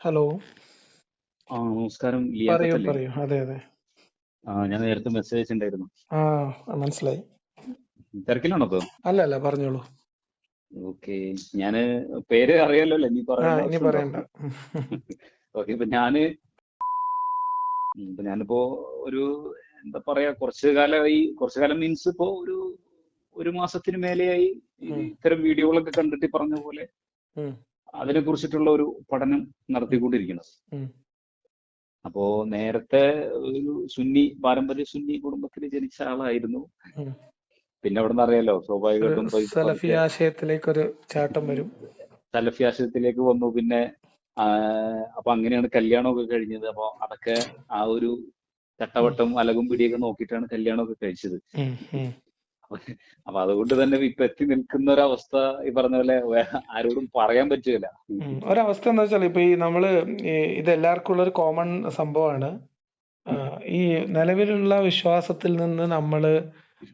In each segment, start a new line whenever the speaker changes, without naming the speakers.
Hello.
ആ നമസ്കാരം.
പറയൂ
ലിയാഖത്തല്ലേ
പറയൂ. അതെ അതെ.
ആ ഞാൻ നേരത്തെ മെസ്സേജ് അയച്ചിട്ടുണ്ടായിരുന്നു.
ആ മനസ്സിലായി.
തിരക്കിലാണോ ഇപ്പൊ?
അല്ല അല്ല പറഞ്ഞോളൂ.
ഓക്കെ. ഞാൻ പേര് അറിയാലോ നീ
ആ
പറയേണ്ട
ഇനി
ആവശ്യമുണ്ടോ?
പറയണ്ട.
ഓക്കെ ഇപ്പൊ ഞാൻ ഉം, ഇപ്പൊ ഞാനിപ്പോ ഒരു എന്താ പറയാ കുറച്ചു കാലമായി കുറച്ചു കാലം മീൻസ് ഇപ്പോ ഒരു ഒരു മാസത്തിന് മേലെയായി ഈ
ഉം,
ഇത്തരം വീഡിയോകളൊക്കെ കണ്ടിട്ട് ഈ പറഞ്ഞ പോലെ
ഉം,
അതിനെ കുറിച്ചിട്ടുള്ള ഒരു പഠനം നടത്തിക്കൊണ്ടിരിക്കുന്നത്. അപ്പോ നേരത്തെ ഒരു സുന്നി പാരമ്പര്യ സുന്നി കുടുംബത്തിൽ ജനിച്ച ആളായിരുന്നു. പിന്നെ അവിടെ നിന്ന് അറിയാലോ സ്വാഭാവികമായിട്ടും
സലഫി ആശയത്തിലേക്കൊരു ചാട്ടം വരും.
സലഫി ആശയത്തിലേക്ക് വന്നു. പിന്നെ അപ്പൊ അങ്ങനെയാണ് കല്യാണമൊക്കെ കഴിഞ്ഞത്. അപ്പൊ അതൊക്കെ ആ ഒരു ചട്ടവട്ടം അലകും പിടിയൊക്കെ നോക്കിയിട്ടാണ് കല്യാണമൊക്കെ കഴിച്ചത്. അപ്പൊ അതുകൊണ്ട് തന്നെ ഇപ്പൊ എത്തി നിൽക്കുന്ന ഒരു അവസ്ഥ ഈ പറഞ്ഞ പോലെ ആരോടും പറയാൻ
പറ്റൂല. ഒരവസ്ഥ എന്താ വെച്ചാൽ ഇപ്പൊ ഈ നമ്മൾ ഇത് എല്ലാവർക്കും ഉള്ള ഒരു കോമൺ സംഭവമാണ് ഈ നിലവിലുള്ള വിശ്വാസത്തിൽ നിന്ന് നമ്മൾ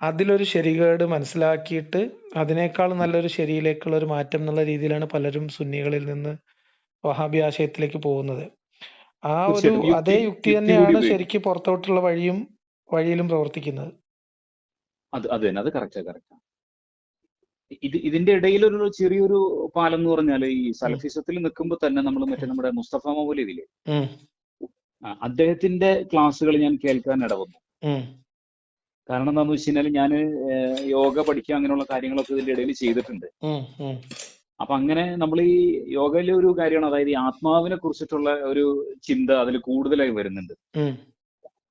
അതിലൊരു ശരികേട് മനസ്സിലാക്കിയിട്ട് അതിനേക്കാൾ നല്ലൊരു ശരിയിലേക്കുള്ള ഒരു മാറ്റം എന്നുള്ള രീതിയിലാണ് പലരും സുന്നികളിൽ നിന്ന് വഹാബി ആശയത്തിലേക്ക് പോകുന്നത്. ആ ഒരു അതേ യുക്തി തന്നെയാണ് ശരിക്ക് പുറത്തോട്ടുള്ള വഴിയും വഴിയിലും പ്രവർത്തിക്കുന്നത്.
അത് അത് തന്നെ അത് കറക്റ്റാ കറക്റ്റാ ഇത് ഇതിന്റെ ഇടയിൽ ഒരു ചെറിയൊരു പാലം എന്ന് പറഞ്ഞാൽ ഈ സലഫിസത്തിൽ നിൽക്കുമ്പോൾ തന്നെ നമ്മൾ മറ്റേ നമ്മുടെ മുസ്തഫ മൗലവിയില്ലേ ഇതില്ലേ അദ്ദേഹത്തിന്റെ ക്ലാസ്സുകൾ ഞാൻ കേൾക്കാൻ ഇടവന്നു. കാരണം എന്താന്ന് വെച്ച് കഴിഞ്ഞാൽ ഞാൻ യോഗ പഠിക്കുക അങ്ങനെയുള്ള കാര്യങ്ങളൊക്കെ ഇതിന്റെ ഇടയിൽ ചെയ്തിട്ടുണ്ട്. അപ്പൊ അങ്ങനെ നമ്മൾ ഈ യോഗയിലെ ഒരു കാര്യമാണ് അതായത് ഈ ആത്മാവിനെ കുറിച്ചിട്ടുള്ള ഒരു ചിന്ത അതിൽ കൂടുതലായി വരുന്നുണ്ട്.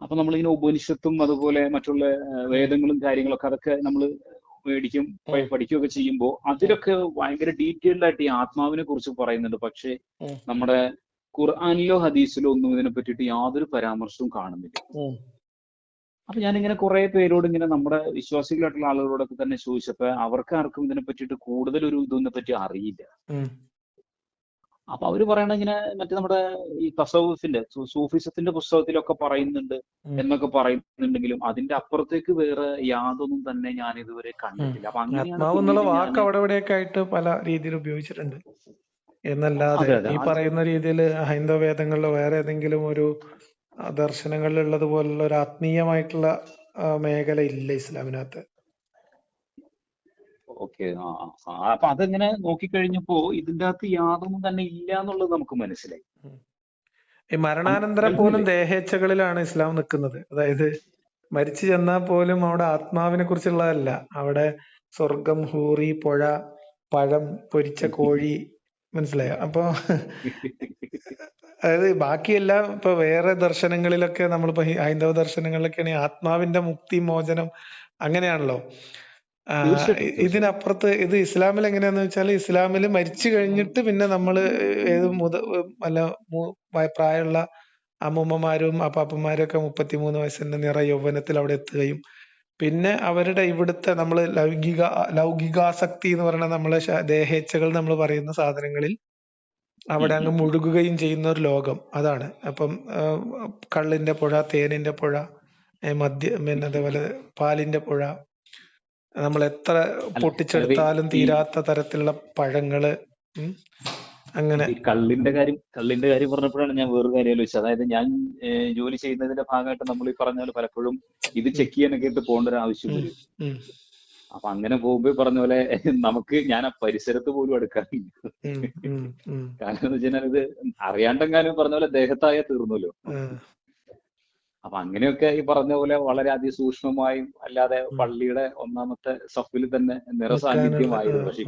അപ്പൊ നമ്മളിങ്ങനെ ഉപനിഷത്തും അതുപോലെ മറ്റുള്ള വേദങ്ങളും കാര്യങ്ങളൊക്കെ അതൊക്കെ നമ്മൾ മേടിക്കും പഠിക്കുകയൊക്കെ ചെയ്യുമ്പോൾ അതിലൊക്കെ ഭയങ്കര ഡീറ്റെയിൽഡ് ആയിട്ട് ഈ ആത്മാവിനെ കുറിച്ച് പറയുന്നുണ്ട്. പക്ഷേ നമ്മുടെ ഖുർആാനിലോ ഹദീസിലോ ഒന്നും ഇതിനെ പറ്റിയിട്ട് യാതൊരു പരാമർശവും കാണുന്നില്ല. അപ്പൊ ഞാനിങ്ങനെ കുറെ പേരോട് ഇങ്ങനെ നമ്മുടെ വിശ്വാസികളായിട്ടുള്ള ആളുകളോടൊക്കെ തന്നെ ചോദിച്ചപ്പോ അവർക്ക് ആർക്കും ഇതിനെ പറ്റിയിട്ട് കൂടുതൽ ഒരു ഇതിനെ പറ്റി അറിയില്ല. അപ്പൊ അവർ പറയണ ഇങ്ങനെ മറ്റേ നമ്മുടെ ഈ തസവുഫിന്റെ സൂഫിസത്തിന്റെ പുസ്തകത്തിലൊക്കെ പറയുന്നുണ്ട് എന്നൊക്കെ പറയുന്നുണ്ടെങ്കിലും അതിന്റെ അപ്പുറത്തേക്ക് വേറെ യാതൊന്നും തന്നെ ഞാൻ ഇതുവരെ. കണ്ടിട്ടില്ല. അപ്പൊ അങ്ങനെയാണ്
എന്നുള്ള വാക്ക് അവിടെ ഇവിടെയൊക്കെ ആയിട്ട് പല രീതിയിൽ ഉപയോഗിച്ചിട്ടുണ്ട്. എന്നല്ലാതെ ഈ പറയുന്ന രീതിയിൽ ഹൈന്ദവ വേദങ്ങളിലോ വേറെ ഏതെങ്കിലും ഒരു ദർശനങ്ങളിലുള്ളത് പോലുള്ള ഒരു ആത്മീയമായിട്ടുള്ള മേഖല ഇല്ല ഇസ്ലാമിനകത്ത്.
ഓക്കെ ആ ആ. അപ്പൊ അതെങ്ങനെ നോക്കിക്കഴിഞ്ഞപ്പോ ഇതിന്റെ അകത്ത് യാതൊന്നും തന്നെ ഇല്ല എന്നുള്ളത് നമുക്ക് മനസ്സിലായി.
ഈ മരണാനന്തരം പോലും ദേഹേച്ഛകളിലാണ് ഇസ്ലാം നിൽക്കുന്നത്. അതായത് മരിച്ചു ചെന്നാൽ പോലും അവിടെ ആത്മാവിനെ കുറിച്ചുള്ളതല്ല. അവിടെ സ്വർഗം ഹൂറി പുഴ പഴം പൊരിച്ച കോഴി. മനസ്സിലായോ? അപ്പൊ അതായത് ബാക്കിയെല്ലാം ഇപ്പൊ വേറെ ദർശനങ്ങളിലൊക്കെ നമ്മളിപ്പോ ഹൈന്ദവ ദർശനങ്ങളിലൊക്കെയാണെങ്കിൽ ആത്മാവിന്റെ മുക്തി മോചനം അങ്ങനെയാണല്ലോ. ഇതിനപ്പുറത്ത് ഇത് ഇസ്ലാമിൽ എങ്ങനെയാന്ന് വെച്ചാൽ ഇസ്ലാമിൽ മരിച്ചു കഴിഞ്ഞിട്ട് പിന്നെ നമ്മൾ ഏത് മുത അല്ല പ്രായമുള്ള അമ്മൂമ്മമാരും അപ്പാപ്പന്മാരും ഒക്കെ മുപ്പത്തിമൂന്ന് വയസ്സിന്റെ നിറ യൗവനത്തിൽ അവിടെ എത്തുകയും പിന്നെ അവരുടെ ഇവിടുത്തെ നമ്മൾ ലൗകിക ലൗകികാസക്തി എന്ന് പറയുന്ന നമ്മളെ ദേഹേച്ഛകൾ നമ്മൾ പറയുന്ന സാധനങ്ങളിൽ അവിടെ അങ്ങ്. മുഴുകുകയും ചെയ്യുന്ന ഒരു ലോകം അതാണ്. അപ്പം കള്ളിന്റെ പുഴ തേനിന്റെ പുഴ മദ്യ പിന്നെ അതേപോലെ പാലിന്റെ പുഴ നമ്മൾ എത്ര പൊട്ടിച്ചെടുത്താലും തീരാത്ത തരത്തിലുള്ള പഴങ്ങൾ അങ്ങനെ.
കള്ളിന്റെ കാര്യം കള്ളിന്റെ കാര്യം പറഞ്ഞപ്പോഴാണ് ഞാൻ വേറൊരു കാര്യം ആലോചിച്ചത്. അതായത് ഞാൻ ജോലി ചെയ്യുന്നതിന്റെ ഭാഗമായിട്ട് നമ്മൾ ഈ പറഞ്ഞ പോലെ പലപ്പോഴും ഇത് ചെക്ക് ചെയ്യാനൊക്കെ ആയിട്ട് പോകേണ്ട ഒരു ആവശ്യം വരും. അപ്പൊ അങ്ങനെ പോകുമ്പോ പറഞ്ഞ പോലെ നമുക്ക് ഞാൻ ആ പരിസരത്ത് പോലും എടുക്കാറില്ല കാരണം എന്ന് വെച്ച് കഴിഞ്ഞാൽ ഇത് അറിയാണ്ടെങ്കിലും പറഞ്ഞ പോലെ ദേഹത്തായ തീർന്നല്ലോ. അപ്പൊ അങ്ങനെയൊക്കെ ഈ പറഞ്ഞ പോലെ വളരെ അതിസൂക്ഷ്മമായും അല്ലാതെ പള്ളിയുടെ ഒന്നാമത്തെ സഫിൽ തന്നെ നിറസാന്നിധ്യമായിരുന്നു പക്ഷെ.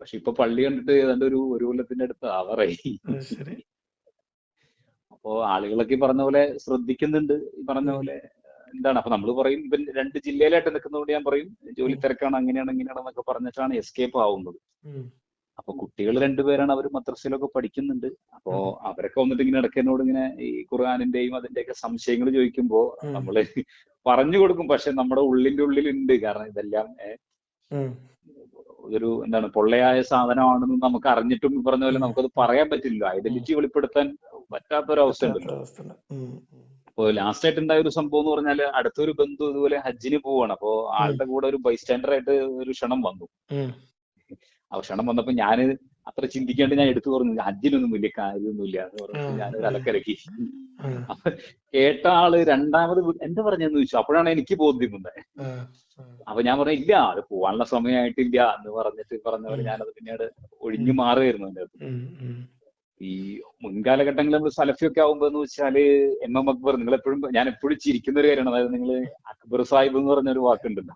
പക്ഷെ ഇപ്പൊ പള്ളി കണ്ടിട്ട് ഏതാണ്ട് ഒരു ഒരു കൊല്ലത്തിന്റെ അടുത്ത് ആവറായി.
അത്
അപ്പോ ആളുകളൊക്കെ പറഞ്ഞ പോലെ ശ്രദ്ധിക്കുന്നുണ്ട്. ഈ പറഞ്ഞ പോലെ എന്താണ്? അപ്പൊ നമ്മൾ പറയും ഇപ്പൊ രണ്ട് ജില്ലയിലായിട്ട് നിൽക്കുന്നതുകൊണ്ട് ഞാൻ പറയും ജോലി തിരക്കാണ് അങ്ങനെയാണ് എന്നൊക്കെ പറഞ്ഞിട്ടാണ് എസ്കേപ്പ് ആവുന്നത്. അപ്പൊ കുട്ടികൾ രണ്ടുപേരാണ് അവർ മദ്രസയിലൊക്കെ പഠിക്കുന്നുണ്ട്. അപ്പോ അവരൊക്കെ വന്നിട്ട് ഇങ്ങനെ ഇടയ്ക്ക് എന്നോട് ഇങ്ങനെ ഈ ഖുർആാനിന്റെയും അതിന്റെയൊക്കെ സംശയങ്ങൾ ചോദിക്കുമ്പോ നമ്മൾ പറഞ്ഞു കൊടുക്കും. പക്ഷെ നമ്മുടെ ഉള്ളിന്റെ ഉള്ളിൽ ഉണ്ട് കാരണം ഇതെല്ലാം ഒരു എന്താണ് പൊള്ളയായ സാധനമാണെന്ന് നമുക്ക് അറിഞ്ഞിട്ടും പറഞ്ഞ പോലെ നമുക്കത് പറയാൻ പറ്റില്ല ഐഡന്റിറ്റി വെളിപ്പെടുത്താൻ പറ്റാത്തൊരവസ്ഥ ഉണ്ടല്ലോ. അപ്പൊ ലാസ്റ്റ് ആയിട്ട് ഉണ്ടായ ഒരു സംഭവം എന്ന് പറഞ്ഞാൽ അടുത്തൊരു ബന്ധു ഇതുപോലെ ഹജ്ജിന് പോവാണ്. അപ്പോ ആളുടെ കൂടെ ഒരു ബൈസ്റ്റാൻഡർ ആയിട്ട് ഒരു ക്ഷണം വന്നു. ആ ക്ഷണം വന്നപ്പോ ഞാൻ അത്ര ചിന്തിക്കാണ്ട് ഞാൻ എടുത്തു പറഞ്ഞു അതിലൊന്നും വലിയ കാര്യമൊന്നുമില്ല എന്ന് പറഞ്ഞു
ഞാൻ
ഞാനൊരു
ആ.
അലക്കലക്കി കേട്ട ആൾ രണ്ടാമത് എന്താ പറഞ്ഞെന്ന് ചോദിച്ചു അപ്പോഴാണ് എനിക്ക് ബോധ്യം
ആ.
അപ്പൊ ഞാൻ പറഞ്ഞു ഇല്ല അത് പോവാനുള്ള സമയമായിട്ടില്ല എന്ന് പറഞ്ഞിട്ട് പറഞ്ഞ പോലെ
ഉം.
ഞാനത് പിന്നീട് ഒഴിഞ്ഞു അതിന്റെ
ഉം, ഉം.
ഈ മുൻകാലഘട്ടങ്ങളിൽ നമ്മൾ സലഫിയൊക്കെ ആവുമ്പോ എന്ന് വെച്ചാൽ എം എം അക്ബർ നിങ്ങൾ എപ്പോഴും ഞാൻ എപ്പോഴും ചിരിക്കുന്ന ഒരു കാര്യമാണ് അതായത് നിങ്ങൾ അക്ബർ സാഹിബ് എന്ന് പറഞ്ഞ ഒരു വാക്കുണ്ടല്ലോ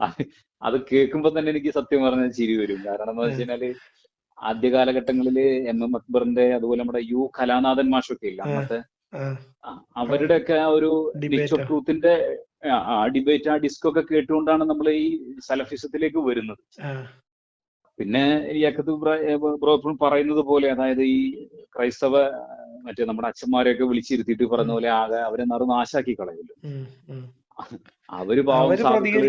അത് കേൾക്കുമ്പോ തന്നെ എനിക്ക് സത്യം പറഞ്ഞാൽ ചിരി വരും. കാരണം എന്ന് വെച്ച് കഴിഞ്ഞാൽ ആദ്യ കാലഘട്ടങ്ങളിൽ എം എം അക്ബറിന്റെ അതുപോലെ നമ്മുടെ യു കലാനാഥൻ മാഷൊക്കെ ഇല്ല അന്നത്തെ
അവരുടെ
ഒക്കെ അവരുടെയൊക്കെ ആ ഒരു ട്രൂത്തിന്റെ ആ ഡിബേറ്റ് ആ ഡിസ്ക് ഒക്കെ കേട്ടുകൊണ്ടാണ് നമ്മൾ ഈ സലഫിസത്തിലേക്ക് വരുന്നത്. പിന്നെ ഈ അക്കത്ത് ബ്രോ എപ്പോഴും പറയുന്നത് പോലെ അതായത് ഈ ക്രൈസ്തവ മറ്റേ നമ്മുടെ അച്ഛന്മാരെയൊക്കെ വിളിച്ചിരുത്തിയിട്ട് പറഞ്ഞ പോലെ ആകെ അവരെ നറു നാശാക്കി കളയുമല്ലോ
ഉം, ഉം.
അവർ പാവം അവർ പറഞ്ഞ-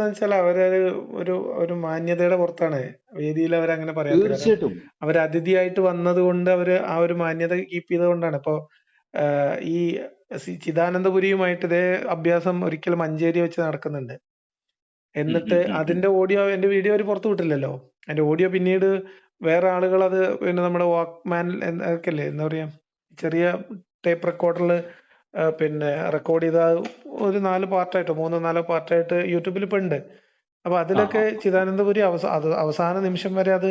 വെച്ചാൽ അവരൊരു ഒരു ഒരു മാന്യതയുടെ പുറത്താണ്. വേദിയിൽ അവർ അങ്ങനെ കാരണം
തീർച്ചയായിട്ടും.
അവർ അതിഥിയായിട്ട് വന്നത് കൊണ്ട് അവർ ആ ഒരു മാന്യത കീപ്പ് ചെയ്തുകൊണ്ടാണ് ഇപ്പോ ഈ ചിദാനന്ദപുരിയുമായിട്ട് ഇതേ അഭ്യാസം ഒരിക്കൽ മഞ്ചേരി വെച്ച് നടക്കുന്നുണ്ട്. എന്നിട്ട്. അതിന്റെ ഓഡിയോ എന്റെ വീഡിയോ അവർ പുറത്തു വിട്ടില്ലല്ലോ. അതിന്റെ ഓഡിയോ പിന്നീട് വേറെ ആളുകൾ അത് പിന്നെ നമ്മുടെ വാക്ക്മാൻ ഒക്കെ അല്ലേ എന്താ പറയാ ചെറിയ ടേപ്പ് റെക്കോർഡറിൽ പിന്നെ റെക്കോർഡ് ചെയ്ത ഒരു നാല് പാർട്ടായിട്ട് മൂന്നോ നാലോ പാർട്ടായിട്ട് യൂട്യൂബിൽ ഇപ്പൊ ഉണ്ട്. അപ്പൊ അതിലൊക്കെ ചിദാനന്ദപുരി അവസാന നിമിഷം വരെ അത്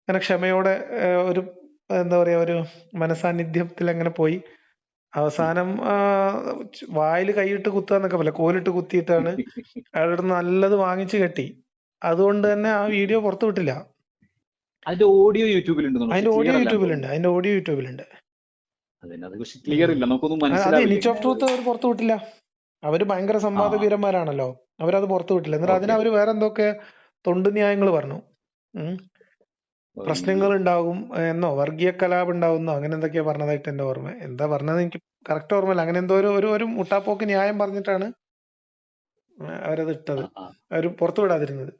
അങ്ങനെ ക്ഷമയോടെ ഒരു എന്താ പറയാ ഒരു മനസാന്നിധ്യത്തിൽ അങ്ങനെ പോയി. അവസാനം വായിൽ കൈയിട്ട് കുത്തുക എന്നൊക്കെ പോലെ കോലിട്ട് കുത്തിയിട്ടാണ് അയാളുടെ നല്ലത് വാങ്ങിച്ചു കെട്ടി. അതുകൊണ്ട് തന്നെ ആ വീഡിയോ പുറത്തു വിട്ടില്ല.
അതിന്റെ ഓഡിയോ യൂട്യൂബിലുണ്ട്
അതിന്റെ ഓഡിയോ യൂട്യൂബിലുണ്ട് അതിന്റെ ഓഡിയോ യൂട്യൂബിലുണ്ട്
അതിന് അത് പക്ഷെ ക്ലിയർ ഇല്ല. നമുക്കൊന്നും
അത്
മനസ്സിലാവില്ല.
നിച്ച് ഓഫ് ട്രൂത്ത് അവർ പുറത്തു വിട്ടില്ല. അവർ ഭയങ്കര സംവാദ വീരന്മാരാണല്ലോ അവരത് പുറത്തു വിട്ടില്ല. എന്നിട്ട് അതിന് അവർ വേറെ എന്തൊക്കെ തൊണ്ടു ന്യായങ്ങൾ പറഞ്ഞു? പ്രശ്നങ്ങൾ ഉണ്ടാകും എന്നോ? വർഗീയ കലാപം ഉണ്ടാവുന്നോ അങ്ങനെ എന്തൊക്കെയാ പറഞ്ഞതായിട്ട് എന്റെ ഓർമ്മ? എന്താ പറഞ്ഞത് എനിക്ക് കറക്റ്റ് ഓർമ്മയില്ല. അങ്ങനെ എന്തോ ഒരു ഒരു ഒരു മുട്ടാപ്പോക്ക് ന്യായം പറഞ്ഞിട്ടാണ് അവരത് ഇട്ടത്. അവർ പുറത്തു വിടാതിരുന്നത്.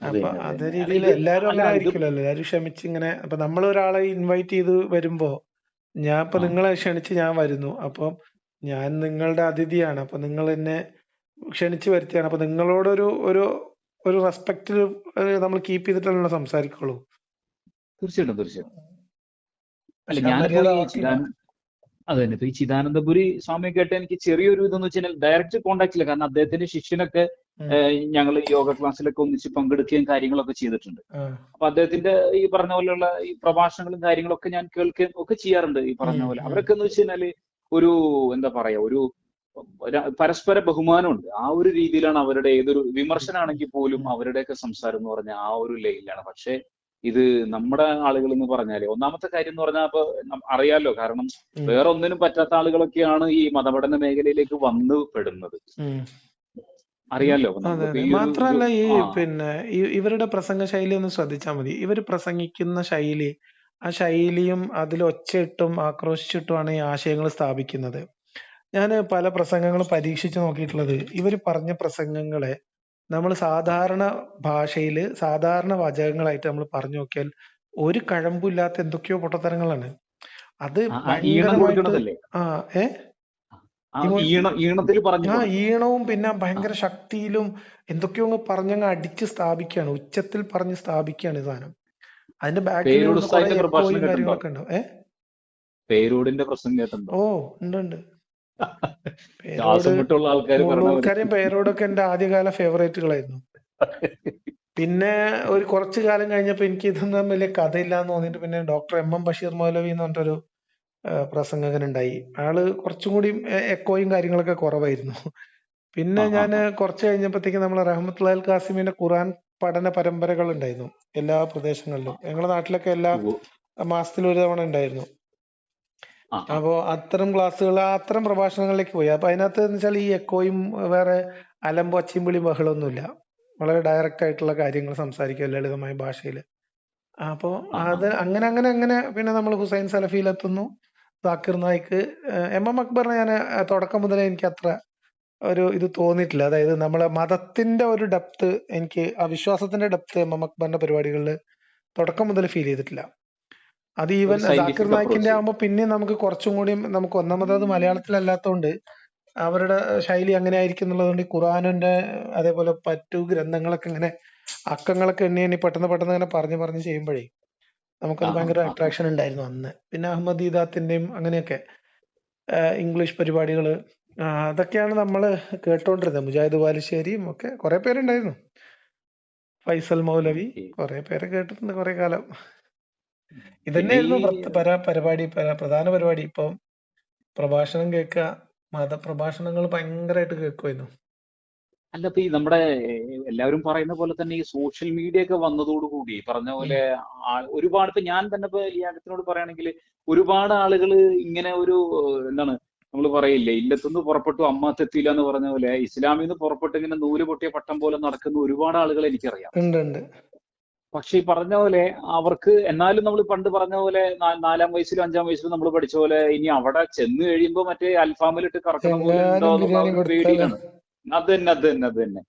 അപ്പൊ
അതേ
രീതിയിൽ എല്ലാരും അങ്ങനെ ആയിരിക്കില്ലല്ലോ എല്ലാരും ക്ഷമിച്ച് ഇങ്ങനെ അപ്പൊ നമ്മൾ ഒരാളെ ഇൻവൈറ്റ് ചെയ്ത് വരുമ്പോ ഞാൻ ഇപ്പൊ നിങ്ങളെ ക്ഷണിച്ച് ഞാൻ വരുന്നു. അപ്പം ഞാൻ നിങ്ങളുടെ അതിഥിയാണ്. അപ്പൊ നിങ്ങൾ എന്നെ ക്ഷണിച്ചു വരുത്തിയാണ്. അപ്പൊ നിങ്ങളോടൊരു ഒരു ഒരു റെസ്പെക്ട് നമ്മൾ കീപ്പ് ചെയ്തിട്ടല്ലോ സംസാരിക്കുള്ളൂ.
തീർച്ചയായിട്ടും തീർച്ചയായിട്ടും. അല്ല
പക്ഷെ
അതെ തന്നെ ഇപ്പൊ ഈ ചിദാനന്ദപുരി സ്വാമിയെ കേട്ട എനിക്ക് ചെറിയൊരു ഇതെന്ന് വെച്ചാൽ ഡയറക്റ്റ് കോണ്ടാക്ട് ഇല്ല. കാരണം അദ്ദേഹത്തിന്റെ ശിഷ്യനൊക്കെ. ഞങ്ങൾ യോഗ ക്ലാസ്സിലൊക്കെ ഒന്നിച്ച് പങ്കെടുക്കുകയും കാര്യങ്ങളൊക്കെ ചെയ്തിട്ടുണ്ട്. അപ്പൊ അദ്ദേഹത്തിന്റെ ഈ പറഞ്ഞ പോലെയുള്ള ഈ പ്രഭാഷണങ്ങളും കാര്യങ്ങളൊക്കെ ഞാൻ കേൾക്കുകയും ഒക്കെ ചെയ്യാറുണ്ട് ഈ പറഞ്ഞ പോലെ. അവരൊക്കെ എന്ന് വെച്ച് കഴിഞ്ഞാൽ ഒരു എന്താ പറയാ ഒരു ഒരു പരസ്പര ബഹുമാനമുണ്ട്. ആ ഒരു രീതിയിലാണ് അവരുടെ ഏതൊരു വിമർശനാണെങ്കിൽ പോലും അവരുടെയൊക്കെ സംസാരം എന്ന് പറഞ്ഞ ആ ഒരു ലൈനിലാണ്. പക്ഷെ ഇത് നമ്മുടെ ആളുകൾ എന്ന് പറഞ്ഞാൽ ഒന്നാമത്തെ കാര്യം എന്ന് പറഞ്ഞാൽ അപ്പൊ അറിയാലോ കാരണം വേറെ ഒന്നിനും പറ്റാത്ത ആളുകളൊക്കെയാണ് ഈ മതപഠന മേഖലയിലേക്ക് വന്നു പെടുന്നത്. അറിയാലോ?
മാത്രല്ല ഈ പിന്നെ ഇവരുടെ പ്രസംഗ ശൈലി ഒന്ന് ശ്രദ്ധിച്ചാൽ മതി. ഇവർ പ്രസംഗിക്കുന്ന ശൈലി ആ ശൈലിയും അതിൽ ഒച്ചയിട്ടും ആക്രോശിച്ചിട്ടുമാണ് ഈ ആശയങ്ങൾ സ്ഥാപിക്കുന്നത്. ഞാൻ പല പ്രസംഗങ്ങളും പരീക്ഷിച്ചു നോക്കിയിട്ടുള്ളത്. ഇവർ പറഞ്ഞ പ്രസംഗങ്ങളെ നമ്മൾ സാധാരണ ഭാഷയിൽ സാധാരണ വാചകങ്ങളായിട്ട് നമ്മൾ പറഞ്ഞു നോക്കിയാൽ ഒരു കഴമ്പില്ലാത്ത എന്തൊക്കെയോ പൊട്ടത്തരങ്ങളാണ്. അത്
ആ, ആ
ഏ? ഈണവും പിന്നെ ഭയങ്കര ശക്തിയിലും എന്തൊക്കെയോ അങ്ങ് പറഞ്ഞങ്ങ് അടിച്ച് സ്ഥാപിക്കുകയാണ് ഉച്ചത്തിൽ പറഞ്ഞ് സ്ഥാപിക്കുകയാണ് സാധനം. അതിന്റെ ബാക്കിൽ? കാര്യങ്ങളൊക്കെ ഉണ്ടോ. ഏ?
പേരൂടിന്റെ പ്രശ്നം കേട്ടിട്ടുണ്ടോ?
ഓ ഉണ്ട് ഉണ്ട്. മുള്ളൂർക്കാരെയും പേരോടൊക്കെ എന്റെ ആദ്യകാല ഫേവറേറ്റുകളായിരുന്നു. പിന്നെ ഒരു കുറച്ചു കാലം കഴിഞ്ഞപ്പോ എനിക്ക് ഇതൊന്നും വലിയ കഥയില്ലാന്ന് തോന്നിയിട്ട് പിന്നെ doctor M M Basheer Maulavi എന്ന് പറഞ്ഞിട്ടൊരു പ്രസംഗകനുണ്ടായി. പ്രസംഗകൻ ഉണ്ടായി ആൾ കുറച്ചും കൂടി എക്കോയും കാര്യങ്ങളൊക്കെ കുറവായിരുന്നു. പിന്നെ ഞാൻ കുറച്ച് കഴിഞ്ഞപ്പോഴത്തേക്ക് നമ്മളെ റഹ്മത്തുള്ളാൽ കാസിമിന്റെ ഖുറാൻ പഠന പരമ്പരകൾ ഉണ്ടായിരുന്നു എല്ലാ പ്രദേശങ്ങളിലും. ഞങ്ങളുടെ നാട്ടിലൊക്കെ എല്ലാ മാസത്തിൽ ഒരു തവണ ഉണ്ടായിരുന്നു. അപ്പോ അത്തരം ക്ലാസ്സുകൾ അത്തരം പ്രഭാഷണങ്ങളിലേക്ക് പോയി. അപ്പൊ അതിനകത്ത് എന്ന് വെച്ചാൽ ഈ എക്കോയും വേറെ അലമ്പോ ഒച്ചയും വിളിയും ബഹളമൊന്നുമില്ല. വളരെ ഡയറക്റ്റ് ആയിട്ടുള്ള കാര്യങ്ങൾ സംസാരിക്കുക ലളിതമായ ഭാഷയിൽ. അപ്പോ. അത് അങ്ങനെ അങ്ങനെ അങ്ങനെ പിന്നെ നമ്മൾ ഹുസൈൻ സലഫിയിലെത്തുന്നു. സാക്കിർ നായിക്ക് എം എം അക്ബറിനെ ഞാൻ തുടക്കം മുതലേ എനിക്ക് അത്ര ഒരു ഇത് തോന്നിയിട്ടില്ല. അതായത് നമ്മളെ മതത്തിന്റെ ഒരു ഡെപ്ത് എനിക്ക് ആ വിശ്വാസത്തിന്റെ ഡെപ്ത് എം എം അക്ബറിന്റെ പരിപാടികളിൽ തുടക്കം മുതൽ ഫീൽ ചെയ്തിട്ടില്ല. അത് ഈവൻ സാക്കിർ നായിക്കിന്റെ ആകുമ്പോ പിന്നെ നമുക്ക് കുറച്ചും കൂടി നമുക്ക് ഒന്നാമത് അത് മലയാളത്തിലല്ലാത്തതുകൊണ്ട് അവരുടെ ശൈലി അങ്ങനെ ആയിരിക്കും എന്നുള്ളതുകൊണ്ട് ഈ ഖുറാനിന്റെ അതേപോലെ മറ്റു ഗ്രന്ഥങ്ങളൊക്കെ ഇങ്ങനെ അക്കങ്ങളൊക്കെ എണ്ണി എണ്ണി പെട്ടെന്ന് പെട്ടെന്ന് ഇങ്ങനെ പറഞ്ഞു പറഞ്ഞ് ചെയ്യുമ്പോഴേ നമുക്കത് ഭയങ്കര അട്രാക്ഷൻ ഉണ്ടായിരുന്നു അന്ന്. പിന്നെ അഹമ്മദ് ഈദാത്തിന്റെയും അങ്ങനെയൊക്കെ ഇംഗ്ലീഷ് പരിപാടികൾ അതൊക്കെയാണ് നമ്മൾ കേട്ടോണ്ടിരുന്നത്. മുജാഹിദ് ബാലുശ്ശേരിയും ഒക്കെ കുറെ പേരുണ്ടായിരുന്നു. ഫൈസൽ മൗലവി. കുറെ പേരെ കേട്ടിട്ടുണ്ട് കുറെ കാലം. ഇതന്നെയായിരുന്നു പരിപാടി പര- പ്രധാന പരിപാടി. ഇപ്പം പ്രഭാഷണം കേൾക്കുക മതപ്രഭാഷണങ്ങൾ ഭയങ്കരമായിട്ട് കേൾക്കുമായിരുന്നു
അല്ല ഇപ്പൊ ഈ നമ്മുടെ എല്ലാവരും പറയുന്ന പോലെ തന്നെ ഈ സോഷ്യൽ മീഡിയ ഒക്കെ വന്നതോടുകൂടി പറഞ്ഞ പോലെ ഒരുപാട് ഇപ്പൊ ഞാൻ തന്നെ ഇപ്പൊ ഈ അകത്തിനോട് പറയുകയാണെങ്കിൽ ഒരുപാട് ആളുകൾ ഇങ്ങനെ ഒരു എന്താണ് നമ്മൾ പറയില്ലേ ഇല്ലത്തുനിന്ന് പുറപ്പെട്ടു അമ്മാത്തെത്തിയില്ല എന്ന് പറഞ്ഞ പോലെ ഇസ്ലാമിൽ നിന്ന് പുറപ്പെട്ട് ഇങ്ങനെ നൂൽ പൊട്ടിയ പട്ടം പോലെ നടക്കുന്ന ഒരുപാട് ആളുകൾ എനിക്കറിയാം. പക്ഷെ ഈ പറഞ്ഞ പോലെ അവർക്ക് എന്നാലും നമ്മൾ പണ്ട് പറഞ്ഞ പോലെ നാലാം വയസ്സിലും അഞ്ചാം വയസ്സിലും നമ്മൾ പഠിച്ച പോലെ ഇനി അവിടെ ചെന്ന് കഴിയുമ്പോ മറ്റേ അൽഫാമിലിട്ട് കറക്കണം പോലെ ഉണ്ടോ എന്നുള്ള പേടിയിലാണ്. അത് തന്നെ അത് തന്നെ അത് തന്നെ.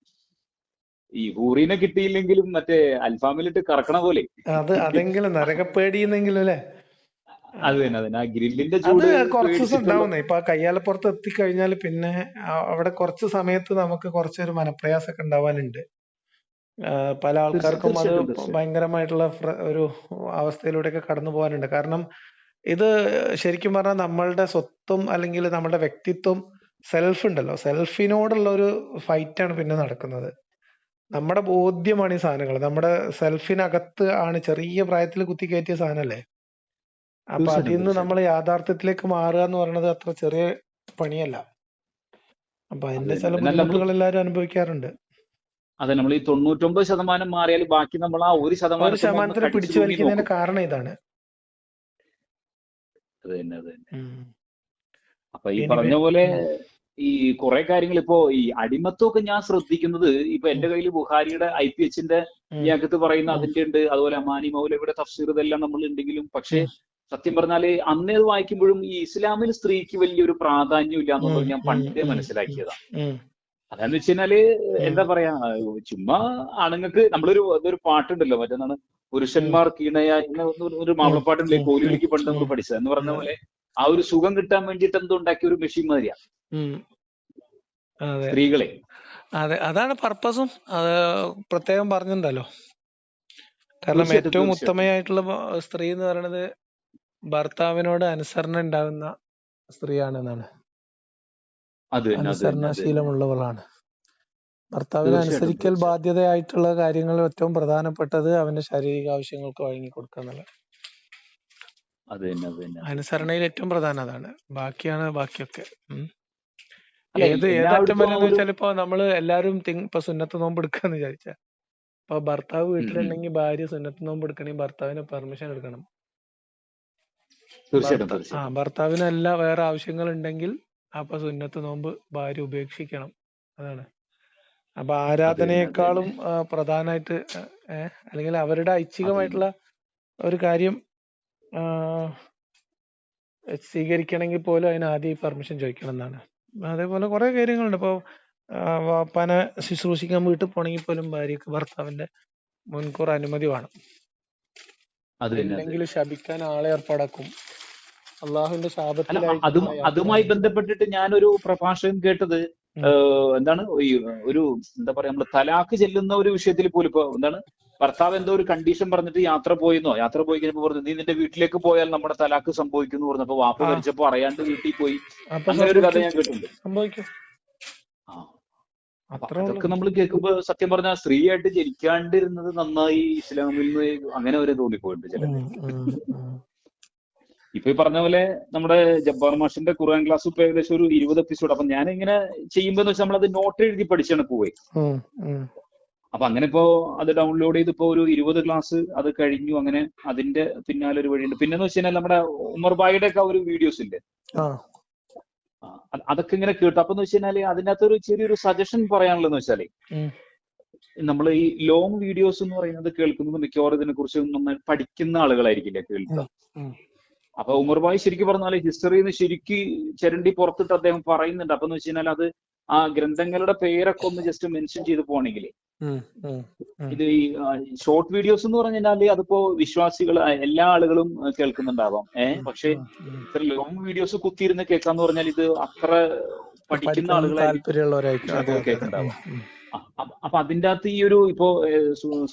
ഈ ഹൂറിനെ കിട്ടിയില്ലെങ്കിലും മറ്റേ അൽഫാമിലിട്ട് കറക്കണ പോലെ.
അത് അതെങ്കിലും നരകപ്പേടിയെന്നെങ്കിലും അല്ലേ?
അത് തന്നെ അത് തന്നെ. ആ ഗ്രില്ലിന്റെ ചൂട്
കുറച്ച് ദിവസം
പേടിച്ചിട്ടുള്ള
ഉണ്ടാവുന്നേ. ഇപ്പൊ ആ കയ്യാലപ്പുറത്ത് എത്തിക്കഴിഞ്ഞാൽ പിന്നെ അവിടെ കുറച്ച് സമയത്ത് നമുക്ക് കുറച്ചൊരു മനപ്രയാസമൊക്കെ ഉണ്ടാവാനുണ്ട്. പല ആൾക്കാർക്കും അത് ഭയങ്കരമായിട്ടുള്ള ഒരു അവസ്ഥയിലൂടെയൊക്കെ കടന്നു പോകാനുണ്ട്. കാരണം ഇത് ശരിക്കും പറഞ്ഞാൽ നമ്മളുടെ സ്വത്തും അല്ലെങ്കിൽ നമ്മുടെ വ്യക്തിത്വം സെൽഫ് ഉണ്ടല്ലോ. സെൽഫിനോടുള്ള ഒരു ഫൈറ്റ് ആണ് പിന്നെ നടക്കുന്നത്. നമ്മുടെ ബോധ്യമാണ് ഈ സാധനങ്ങൾ. നമ്മുടെ സെൽഫിനകത്ത് ആണ് ചെറിയ പ്രായത്തിൽ കുത്തിക്കയറ്റിയ സാധനല്ലേ അപ്പൊ അതിൽ നിന്ന് നമ്മൾ യാഥാർത്ഥ്യത്തിലേക്ക് മാറുക എന്ന് പറയുന്നത് അത്ര ചെറിയ പണിയല്ല. അപ്പൊ
അത്
അതിന്റെ ചില ബുദ്ധിമുട്ടുകൾ എല്ലാവരും അനുഭവിക്കാറുണ്ട്.
അതെ നമ്മൾ ഈ തൊണ്ണൂറ്റൊമ്പത് ശതമാനം മാറിയാൽ ബാക്കി നമ്മൾ ആ ഒരു ശതമാനം
ശതമാനത്തിന് പിടിച്ചു
വലിക്കുന്നതിന്റെ
വലിക്കുന്നതിന് കാരണം ഇതാണ്.
അത് തന്നെ അത് തന്നെ. അപ്പൊ ഈ പറഞ്ഞ പോലെ ഈ കുറെ കാര്യങ്ങൾ ഇപ്പോ ഈ അടിമത്വമൊക്കെ ഞാൻ ശ്രദ്ധിക്കുന്നത് ഇപ്പൊ എന്റെ കയ്യിൽ ബുഹാരിയുടെ ഐ പി എച്ചിന്റെ ഈ അകത്ത് പറയുന്ന അതിന്റെ ഉണ്ട് അതുപോലെ അമാനി മൗലയുടെ തഫ്സീർ ഇതെല്ലാം നമ്മൾ ഉണ്ടെങ്കിലും പക്ഷേ സത്യം പറഞ്ഞാൽ അന്നേ അത് വായിക്കുമ്പോഴും ഈ ഇസ്ലാമിൽ സ്ത്രീക്ക് വലിയൊരു പ്രാധാന്യം ഇല്ല എന്നുള്ളത് ഞാൻ പണ്ടേ മനസ്സിലാക്കിയതാണ് അതാന്ന് വെച്ച്
കഴിഞ്ഞാൽ
എന്താ പറയാ ചുമ്മാ ആണുങ്ങൾക്ക് നമ്മളൊരു അതൊരു പാട്ടുണ്ടല്ലോ മറ്റെന്താണ്
ഉം,
പുരുഷന്മാർ കീണയ ഒരു ഒരു കോലിലേക്ക് പണ്ട് നമ്മൾ. പഠിച്ചത് എന്ന് പറഞ്ഞ പോലെ ആ ഒരു സുഖം കിട്ടാൻ വേണ്ടിയിട്ട് എന്തോ ഉണ്ടാക്കിയ ഒരു മെഷീൻ മാതിരിയാ. സ്ത്രീകളെ.
അതെ അതാണ് പർപ്പസും അത് പ്രത്യേകം പറഞ്ഞിട്ടുണ്ടല്ലോ കാരണം ഏറ്റവും ഉത്തമയായിട്ടുള്ള സ്ത്രീ എന്ന് പറയുന്നത് ഭർത്താവിനോട് അനുസരണ ഉണ്ടാകുന്ന സ്ത്രീയാണെന്നാണ്. അനുസരണശീലമുള്ളവളാണ്. ഭർത്താവിനെ അനുസരിക്കൽ ബാധ്യതയായിട്ടുള്ള കാര്യങ്ങളിൽ ഏറ്റവും പ്രധാനപ്പെട്ടത് അവന്റെ ശാരീരിക ആവശ്യങ്ങൾക്ക് വഴങ്ങി കൊടുക്കുക എന്നുള്ളത്. അനുസരണയിൽ ഏറ്റവും പ്രധാനം അതാണ്. ബാക്കിയാണ് ബാക്കിയൊക്കെ. ഏത് ഏതറ്റം വരെ എന്ന് വെച്ചാൽ ഇപ്പൊ നമ്മൾ എല്ലാരും ഇപ്പൊ സുന്നത്ത് നോമ്പ് എടുക്കാന്ന് വിചാരിച്ച. ഇപ്പൊ ഭർത്താവ്. വീട്ടിലുണ്ടെങ്കിൽ ഭാര്യ സുന്നത്ത് നോമ്പ് എടുക്കണമെങ്കിൽ ഭർത്താവിന് പെർമിഷൻ എടുക്കണം. ആ ഭർത്താവിന് എല്ലാ വേറെ ആവശ്യങ്ങൾ ഉണ്ടെങ്കിൽ അപ്പൊ സുന്നത്ത് നോമ്പ് ഭാര്യ ഉപേക്ഷിക്കണം. അതാണ്. അപ്പൊ ആരാധനയെക്കാളും പ്രധാനമായിട്ട് അല്ലെങ്കിൽ അവരുടെ ഐച്ഛികമായിട്ടുള്ള ഒരു കാര്യം സ്വീകരിക്കണമെങ്കിൽ പോലും അതിന് ആദ്യം പെർമിഷൻ ചോദിക്കണം എന്നാണ്. അതേപോലെ കുറെ കാര്യങ്ങളുണ്ട്. ഇപ്പൊ പന ശുശ്രൂഷിക്കാൻ വീട്ടിൽ പോണെങ്കിൽ പോലും ഭാര്യക്ക് ഭർത്താവിന്റെ മുൻകൂർ അനുമതി വേണം.
അല്ലെങ്കിൽ
ശപിക്കാൻ ആളെ ഏർപ്പാടാക്കും. അള്ളാഹുവിന്റെ
അ- അതും അതുമായി ബന്ധപ്പെട്ടിട്ട് ഞാനൊരു പ്രഭാഷകൻ കേട്ടത് എന്താണ് ഈ ഒരു എന്താ പറയാ നമ്മൾ തലാക്ക് ചെല്ലുന്ന ഒരു വിഷയത്തിൽ പോലും ഇപ്പൊ എന്താണ് ഭർത്താവ് എന്തോ ഒരു കണ്ടീഷൻ പറഞ്ഞിട്ട് യാത്ര പോയിന്നോ യാത്ര പോയി കഴിഞ്ഞപ്പോ പറഞ്ഞു നീ നിന്റെ വീട്ടിലേക്ക് പോയാൽ നമ്മുടെ തലാക്ക് സംഭവിക്കുന്നു പറഞ്ഞപ്പോ വാപ്പ
ആ.
മരിച്ചപ്പോ അറിയാണ്ട് വീട്ടിൽ പോയി.
അപ്പൊ
അങ്ങനെ ഒരു കഥ ഞാൻ കേട്ടിട്ടുണ്ട്. അപ്പൊ അതൊക്കെ നമ്മൾ കേൾക്കുമ്പോ സത്യം പറഞ്ഞാൽ സ്ത്രീയായിട്ട് ജനിക്കാണ്ടിരുന്നത് നന്നായി ഇസ്ലാമിൽ നിന്ന് അങ്ങനെ വരെ തോന്നിപ്പോയിട്ടുണ്ട്
ചില.
ഇപ്പൊ ഈ പറഞ്ഞ പോലെ നമ്മുടെ ജബ്ബാർ മാഷിന്റെ ഖുർആൻ ക്ലാസ് ഇപ്പൊ ഏകദേശം ഒരു ഇരുപത് എപ്പിസോഡ് അപ്പൊ ഞാൻ ഇങ്ങനെ ചെയ്യുമ്പോ വെച്ചാൽ നമ്മളത് നോട്ട് എഴുതി പഠിച്ചാണ്
ഉം.
അപ്പൊ അങ്ങനെ ഇപ്പോ അത് ഡൗൺലോഡ് ചെയ്ത് ഇപ്പോ ഒരു ഇരുപത് ക്ലാസ് അത് കഴിഞ്ഞു അങ്ങനെ അതിന്റെ പിന്നാലെ ഒരു വഴിയുണ്ട്. പിന്നെന്ന് വെച്ച് കഴിഞ്ഞാൽ നമ്മുടെ ഉമർ ബായിയുടെ ഒക്കെ ഒരു വീഡിയോസ് ഇല്ലേ? അതൊക്കെ ഇങ്ങനെ കേട്ടു. അപ്പൊ എന്ന് വെച്ച് കഴിഞ്ഞാൽ അതിനകത്തൊരു ചെറിയൊരു സജഷൻ പറയാനുള്ളതെന്ന്
വെച്ചാൽ
നമ്മൾ ഈ ലോങ് വീഡിയോസ് എന്ന് പറയുന്നത് കേൾക്കുന്നത് മിക്കവാറും ഇതിനെ കുറിച്ച് നന്നായി പഠിക്കുന്ന ആളുകളായിരിക്കില്ല കേൾക്കുക. അപ്പൊ ഉമർ ഭായ് ശരിക്കും പറഞ്ഞാൽ ഹിസ്റ്ററിന്ന് ശരിക്ക് ചരണ്ടി പുറത്തിട്ട് അദ്ദേഹം പറയുന്നുണ്ട്. അപ്പൊ എന്ന് വെച്ച് കഴിഞ്ഞാൽ അത് ആ ഗ്രന്ഥങ്ങളുടെ പേരൊക്കെ ഒന്ന് ജസ്റ്റ് മെൻഷൻ ചെയ്ത് പോണെങ്കിൽ. ഇത് ഈ ഷോർട്ട് വീഡിയോസ് എന്ന് പറഞ്ഞു കഴിഞ്ഞാൽ അതിപ്പോ വിശ്വാസികൾ എല്ലാ ആളുകളും കേൾക്കുന്നുണ്ടാവാം. ഏഹ് പക്ഷെ. ഇത്ര ലോങ് വീഡിയോസ് കുത്തിയിരുന്ന് കേൾക്കാന്ന് പറഞ്ഞാൽ ഇത് അത്ര പഠിക്കുന്ന ആളുകളായിരിക്കും. കേൾക്കുന്നുണ്ടാവാം അപ്പൊ അതിന്റെ അകത്ത് ഈ ഒരു ഇപ്പോ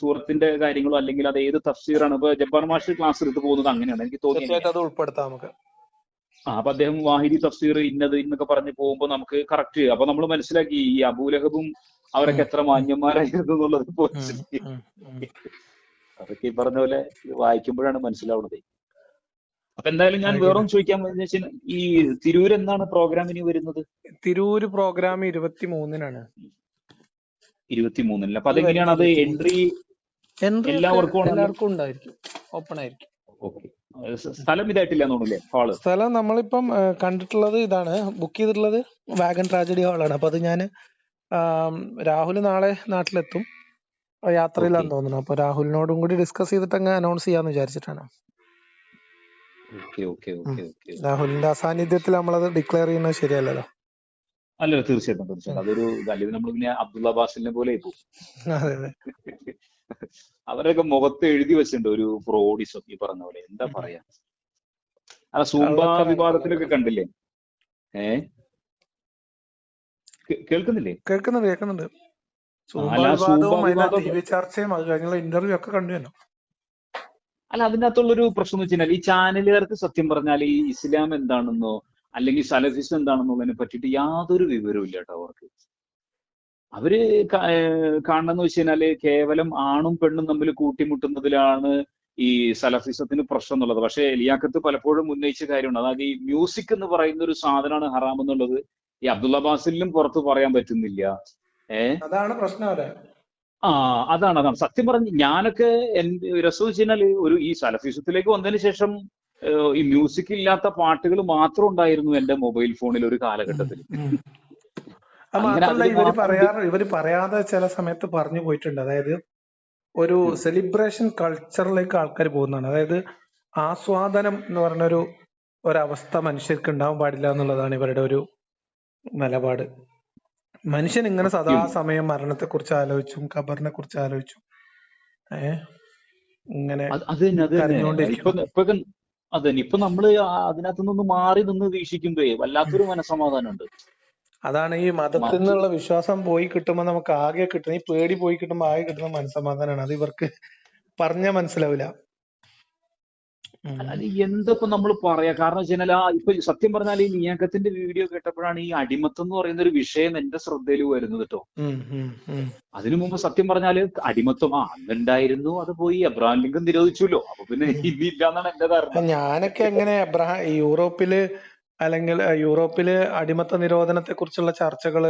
സൂറത്തിന്റെ കാര്യങ്ങളോ അല്ലെങ്കിൽ അത് ഏത് തഫ്സീറാണ്? ഇപ്പൊ ജബ്ബാർ മാഷ് ക്ലാസ് എടുത്ത് പോകുന്നത് അങ്ങനെയാണ്. എനിക്ക്
തോന്നുന്നത് അത് ഉൾപ്പെടുത്താം നമുക്ക്.
ആ അപ്പൊ അദ്ദേഹം വാഹിദി തഫ്സീർ ഇന്നത് ഇന്നൊക്കെ പറഞ്ഞ് പോകുമ്പോൾ നമുക്ക് കറക്റ്റ് അപ്പൊ നമ്മൾ മനസ്സിലാക്കി ഈ അബൂലഹബും അവരൊക്കെ എത്ര മാന്യന്മാരായിരുന്നു എന്നുള്ളത്. അതൊക്കെ ഈ പറഞ്ഞ പോലെ വായിക്കുമ്പോഴാണ് മനസ്സിലാവുന്നത്. അപ്പൊ എന്തായാലും ഞാൻ
വേറെ
വേറൊന്നും ചോദിക്കാൻ ഈ തിരൂർ എന്നാണ് പ്രോഗ്രാം ഇനി വരുന്നത്?
തിരൂര് പ്രോഗ്രാം ഇരുപത്തി മൂന്നിനാണ്
ഇരുപത്തി മൂന്നിന് അപ്പൊ അതെങ്ങനെയാണ്? അത് എൻട്രി എല്ലാവർക്കും?
എല്ലാവർക്കും ഉണ്ടായിരിക്കും. ഓപ്പൺ ആയിരിക്കും.
ഓക്കെ സ്ഥലം ഇതായിട്ടില്ല തോന്നുന്നില്ലേ? ഹാൾ
സ്ഥലം നമ്മളിപ്പം കണ്ടിട്ടുള്ളത് ഇതാണ്. ബുക്ക് ചെയ്തിട്ടുള്ളത് വാഗൺ ട്രാജഡി ഹാളാണ് അപ്പൊ അത് ഞാൻ രാഹുൽ നാളെ നാട്ടിലെത്തും. യാത്രയിലാന്ന് തോന്നുന്നു. അപ്പൊ രാഹുലിനോടും കൂടി ഡിസ്കസ് ചെയ്തിട്ട് അങ്ങ് അനൗൺസ് ചെയ്യാന്ന് വിചാരിച്ചിട്ടാണ്. രാഹുലിന്റെ അസാന്നിധ്യത്തിൽ നമ്മളത് ഡിക്ലെയർ ചെയ്യുന്നത് ശരിയല്ലല്ലോ.
അല്ല തീർച്ചയായിട്ടും തീർച്ചയായിട്ടും. അതൊരു അല്ലെങ്കിൽ നമ്മൾ പിന്നെ അബ്ദുള്ള ബാസിലിനെ പോലെ പോകും. അവരൊക്കെ മുഖത്ത് എഴുതി വെച്ചിട്ടുണ്ട് ഒരു ഫ്രോഡിസം ഈ പറഞ്ഞ പോലെ. എന്താ പറയാ? ആ സൂംബ വിവാദത്തിലൊക്കെ കണ്ടില്ലേ? ഏ? കേൾക്കുന്നില്ലേ?
കേൾക്കുന്നുണ്ട് കേൾക്കുന്നുണ്ട്.
അല്ല,
അതിനകത്തുള്ളൊരു ചർച്ചയും അത് കഴിഞ്ഞുള്ള ഇന്റർവ്യൂ ഒക്കെ കണ്ടു തന്നെ
അല്ല അതിന്റെ അകത്തുള്ളൊരു പ്രശ്നം എന്ന് വെച്ചാൽ ഈ ചാനലുകാർക്ക് സത്യം പറഞ്ഞാൽ ഈ ഇസ്ലാം എന്താണെന്നോ അല്ലെങ്കിൽ സലഫിസം എന്താണെന്നുള്ളതിനെ പറ്റിയിട്ട് യാതൊരു വിവരവും ഇല്ല കേട്ടോ അവർക്ക്. അവർ കാണണമെന്ന് വെച്ച് കഴിഞ്ഞാൽ കേവലം ആണും പെണ്ണും തമ്മിൽ കൂട്ടിമുട്ടുന്നതിലാണ് ഈ സലഫിസത്തിന് പ്രശ്നം എന്നുള്ളത്. പക്ഷെ എലിയാക്കത്ത് പലപ്പോഴും ഉന്നയിച്ച കാര്യമുണ്ട് അതായത് ഈ മ്യൂസിക് എന്ന് പറയുന്ന ഒരു സാധനമാണ് ഹറാം എന്നുള്ളത്. ഈ അബ്ദുള്ള ബാസിലും പുറത്ത് പറയാൻ പറ്റുന്നില്ല. ഏഹ്
അതാണ് പ്രശ്നം
ആ അതാണ് അതാണ്. സത്യം പറഞ്ഞ് ഞാനൊക്കെ രസം വെച്ച് കഴിഞ്ഞാൽ ഒരു ഈ സലഫിസത്തിലേക്ക് വന്നതിന് ശേഷം ഈ മ്യൂസിക് ഇല്ലാത്ത പാട്ടുകൾ മാത്രം ഉണ്ടായിരുന്നു എന്റെ മൊബൈൽ ഫോണിൽ ഒരു കാലഘട്ടത്തിൽ. ഇവർ
പറയാറ് ഇവർ പറയാതെ ചില സമയത്ത് പറഞ്ഞു പോയിട്ടുണ്ട്. അതായത് ഒരു സെലിബ്രേഷൻ കൾച്ചറിലേക്ക് ആൾക്കാർ പോകുന്നതാണ്. അതായത് ആസ്വാദനം എന്ന് പറഞ്ഞൊരു ഒരവസ്ഥ മനുഷ്യർക്ക് ഉണ്ടാവാൻ പാടില്ല എന്നുള്ളതാണ് ഇവരുടെ ഒരു നിലപാട്. മനുഷ്യൻ ഇങ്ങനെ സദാ സമയം മരണത്തെ കുറിച്ച് ആലോചിച്ചും ഖബറിനെ കുറിച്ച് ആലോചിച്ചും ഏഹ് ഇങ്ങനെ
അത് ഇപ്പൊ നമ്മൾ അതിനകത്ത് നിന്ന് മാറി നിന്ന് വീക്ഷിക്കുമ്പോഴേ വല്ലാത്തൊരു മനസമാധാനമുണ്ട്
അതാണ് ഈ മതത്തിൽ നിന്നുള്ള വിശ്വാസം പോയി കിട്ടുമ്പോ നമുക്ക് ആകെ കിട്ടുന്ന ഈ പേടി പോയി കിട്ടുമ്പോ ആകെ കിട്ടുന്ന മനസമാധാനമാണ് അത് ഇവർക്ക് പറഞ്ഞാൽ മനസ്സിലാവില്ല.
അത് എന്തൊക്കെ നമ്മൾ പറയാ? കാരണം വെച്ചാൽ ആ ഇപ്പൊ സത്യം പറഞ്ഞാൽ ഈ നിയാക്കത്തിന്റെ വീഡിയോ കേട്ടപ്പോഴാണ് ഈ അടിമത്തം എന്ന് പറയുന്ന ഒരു വിഷയം എന്റെ ശ്രദ്ധയിൽ വരുന്നത് കേട്ടോ. അതിനു മുമ്പ് സത്യം പറഞ്ഞാൽ അടിമത്തം ആ അന്നുണ്ടായിരുന്നു അത് പോയി. എബ്രഹാം ലിങ്കൻ നിരോധിച്ചല്ലോ. അപ്പൊ പിന്നെ ഇനി ഇല്ലാന്നാണ് എന്റെ ധാരണ.
ഞാനൊക്കെ എങ്ങനെ അബ്രഹാം യൂറോപ്പിൽ അല്ലെങ്കിൽ യൂറോപ്പിൽ അടിമത്ത നിരോധനത്തെ കുറിച്ചുള്ള ചർച്ചകൾ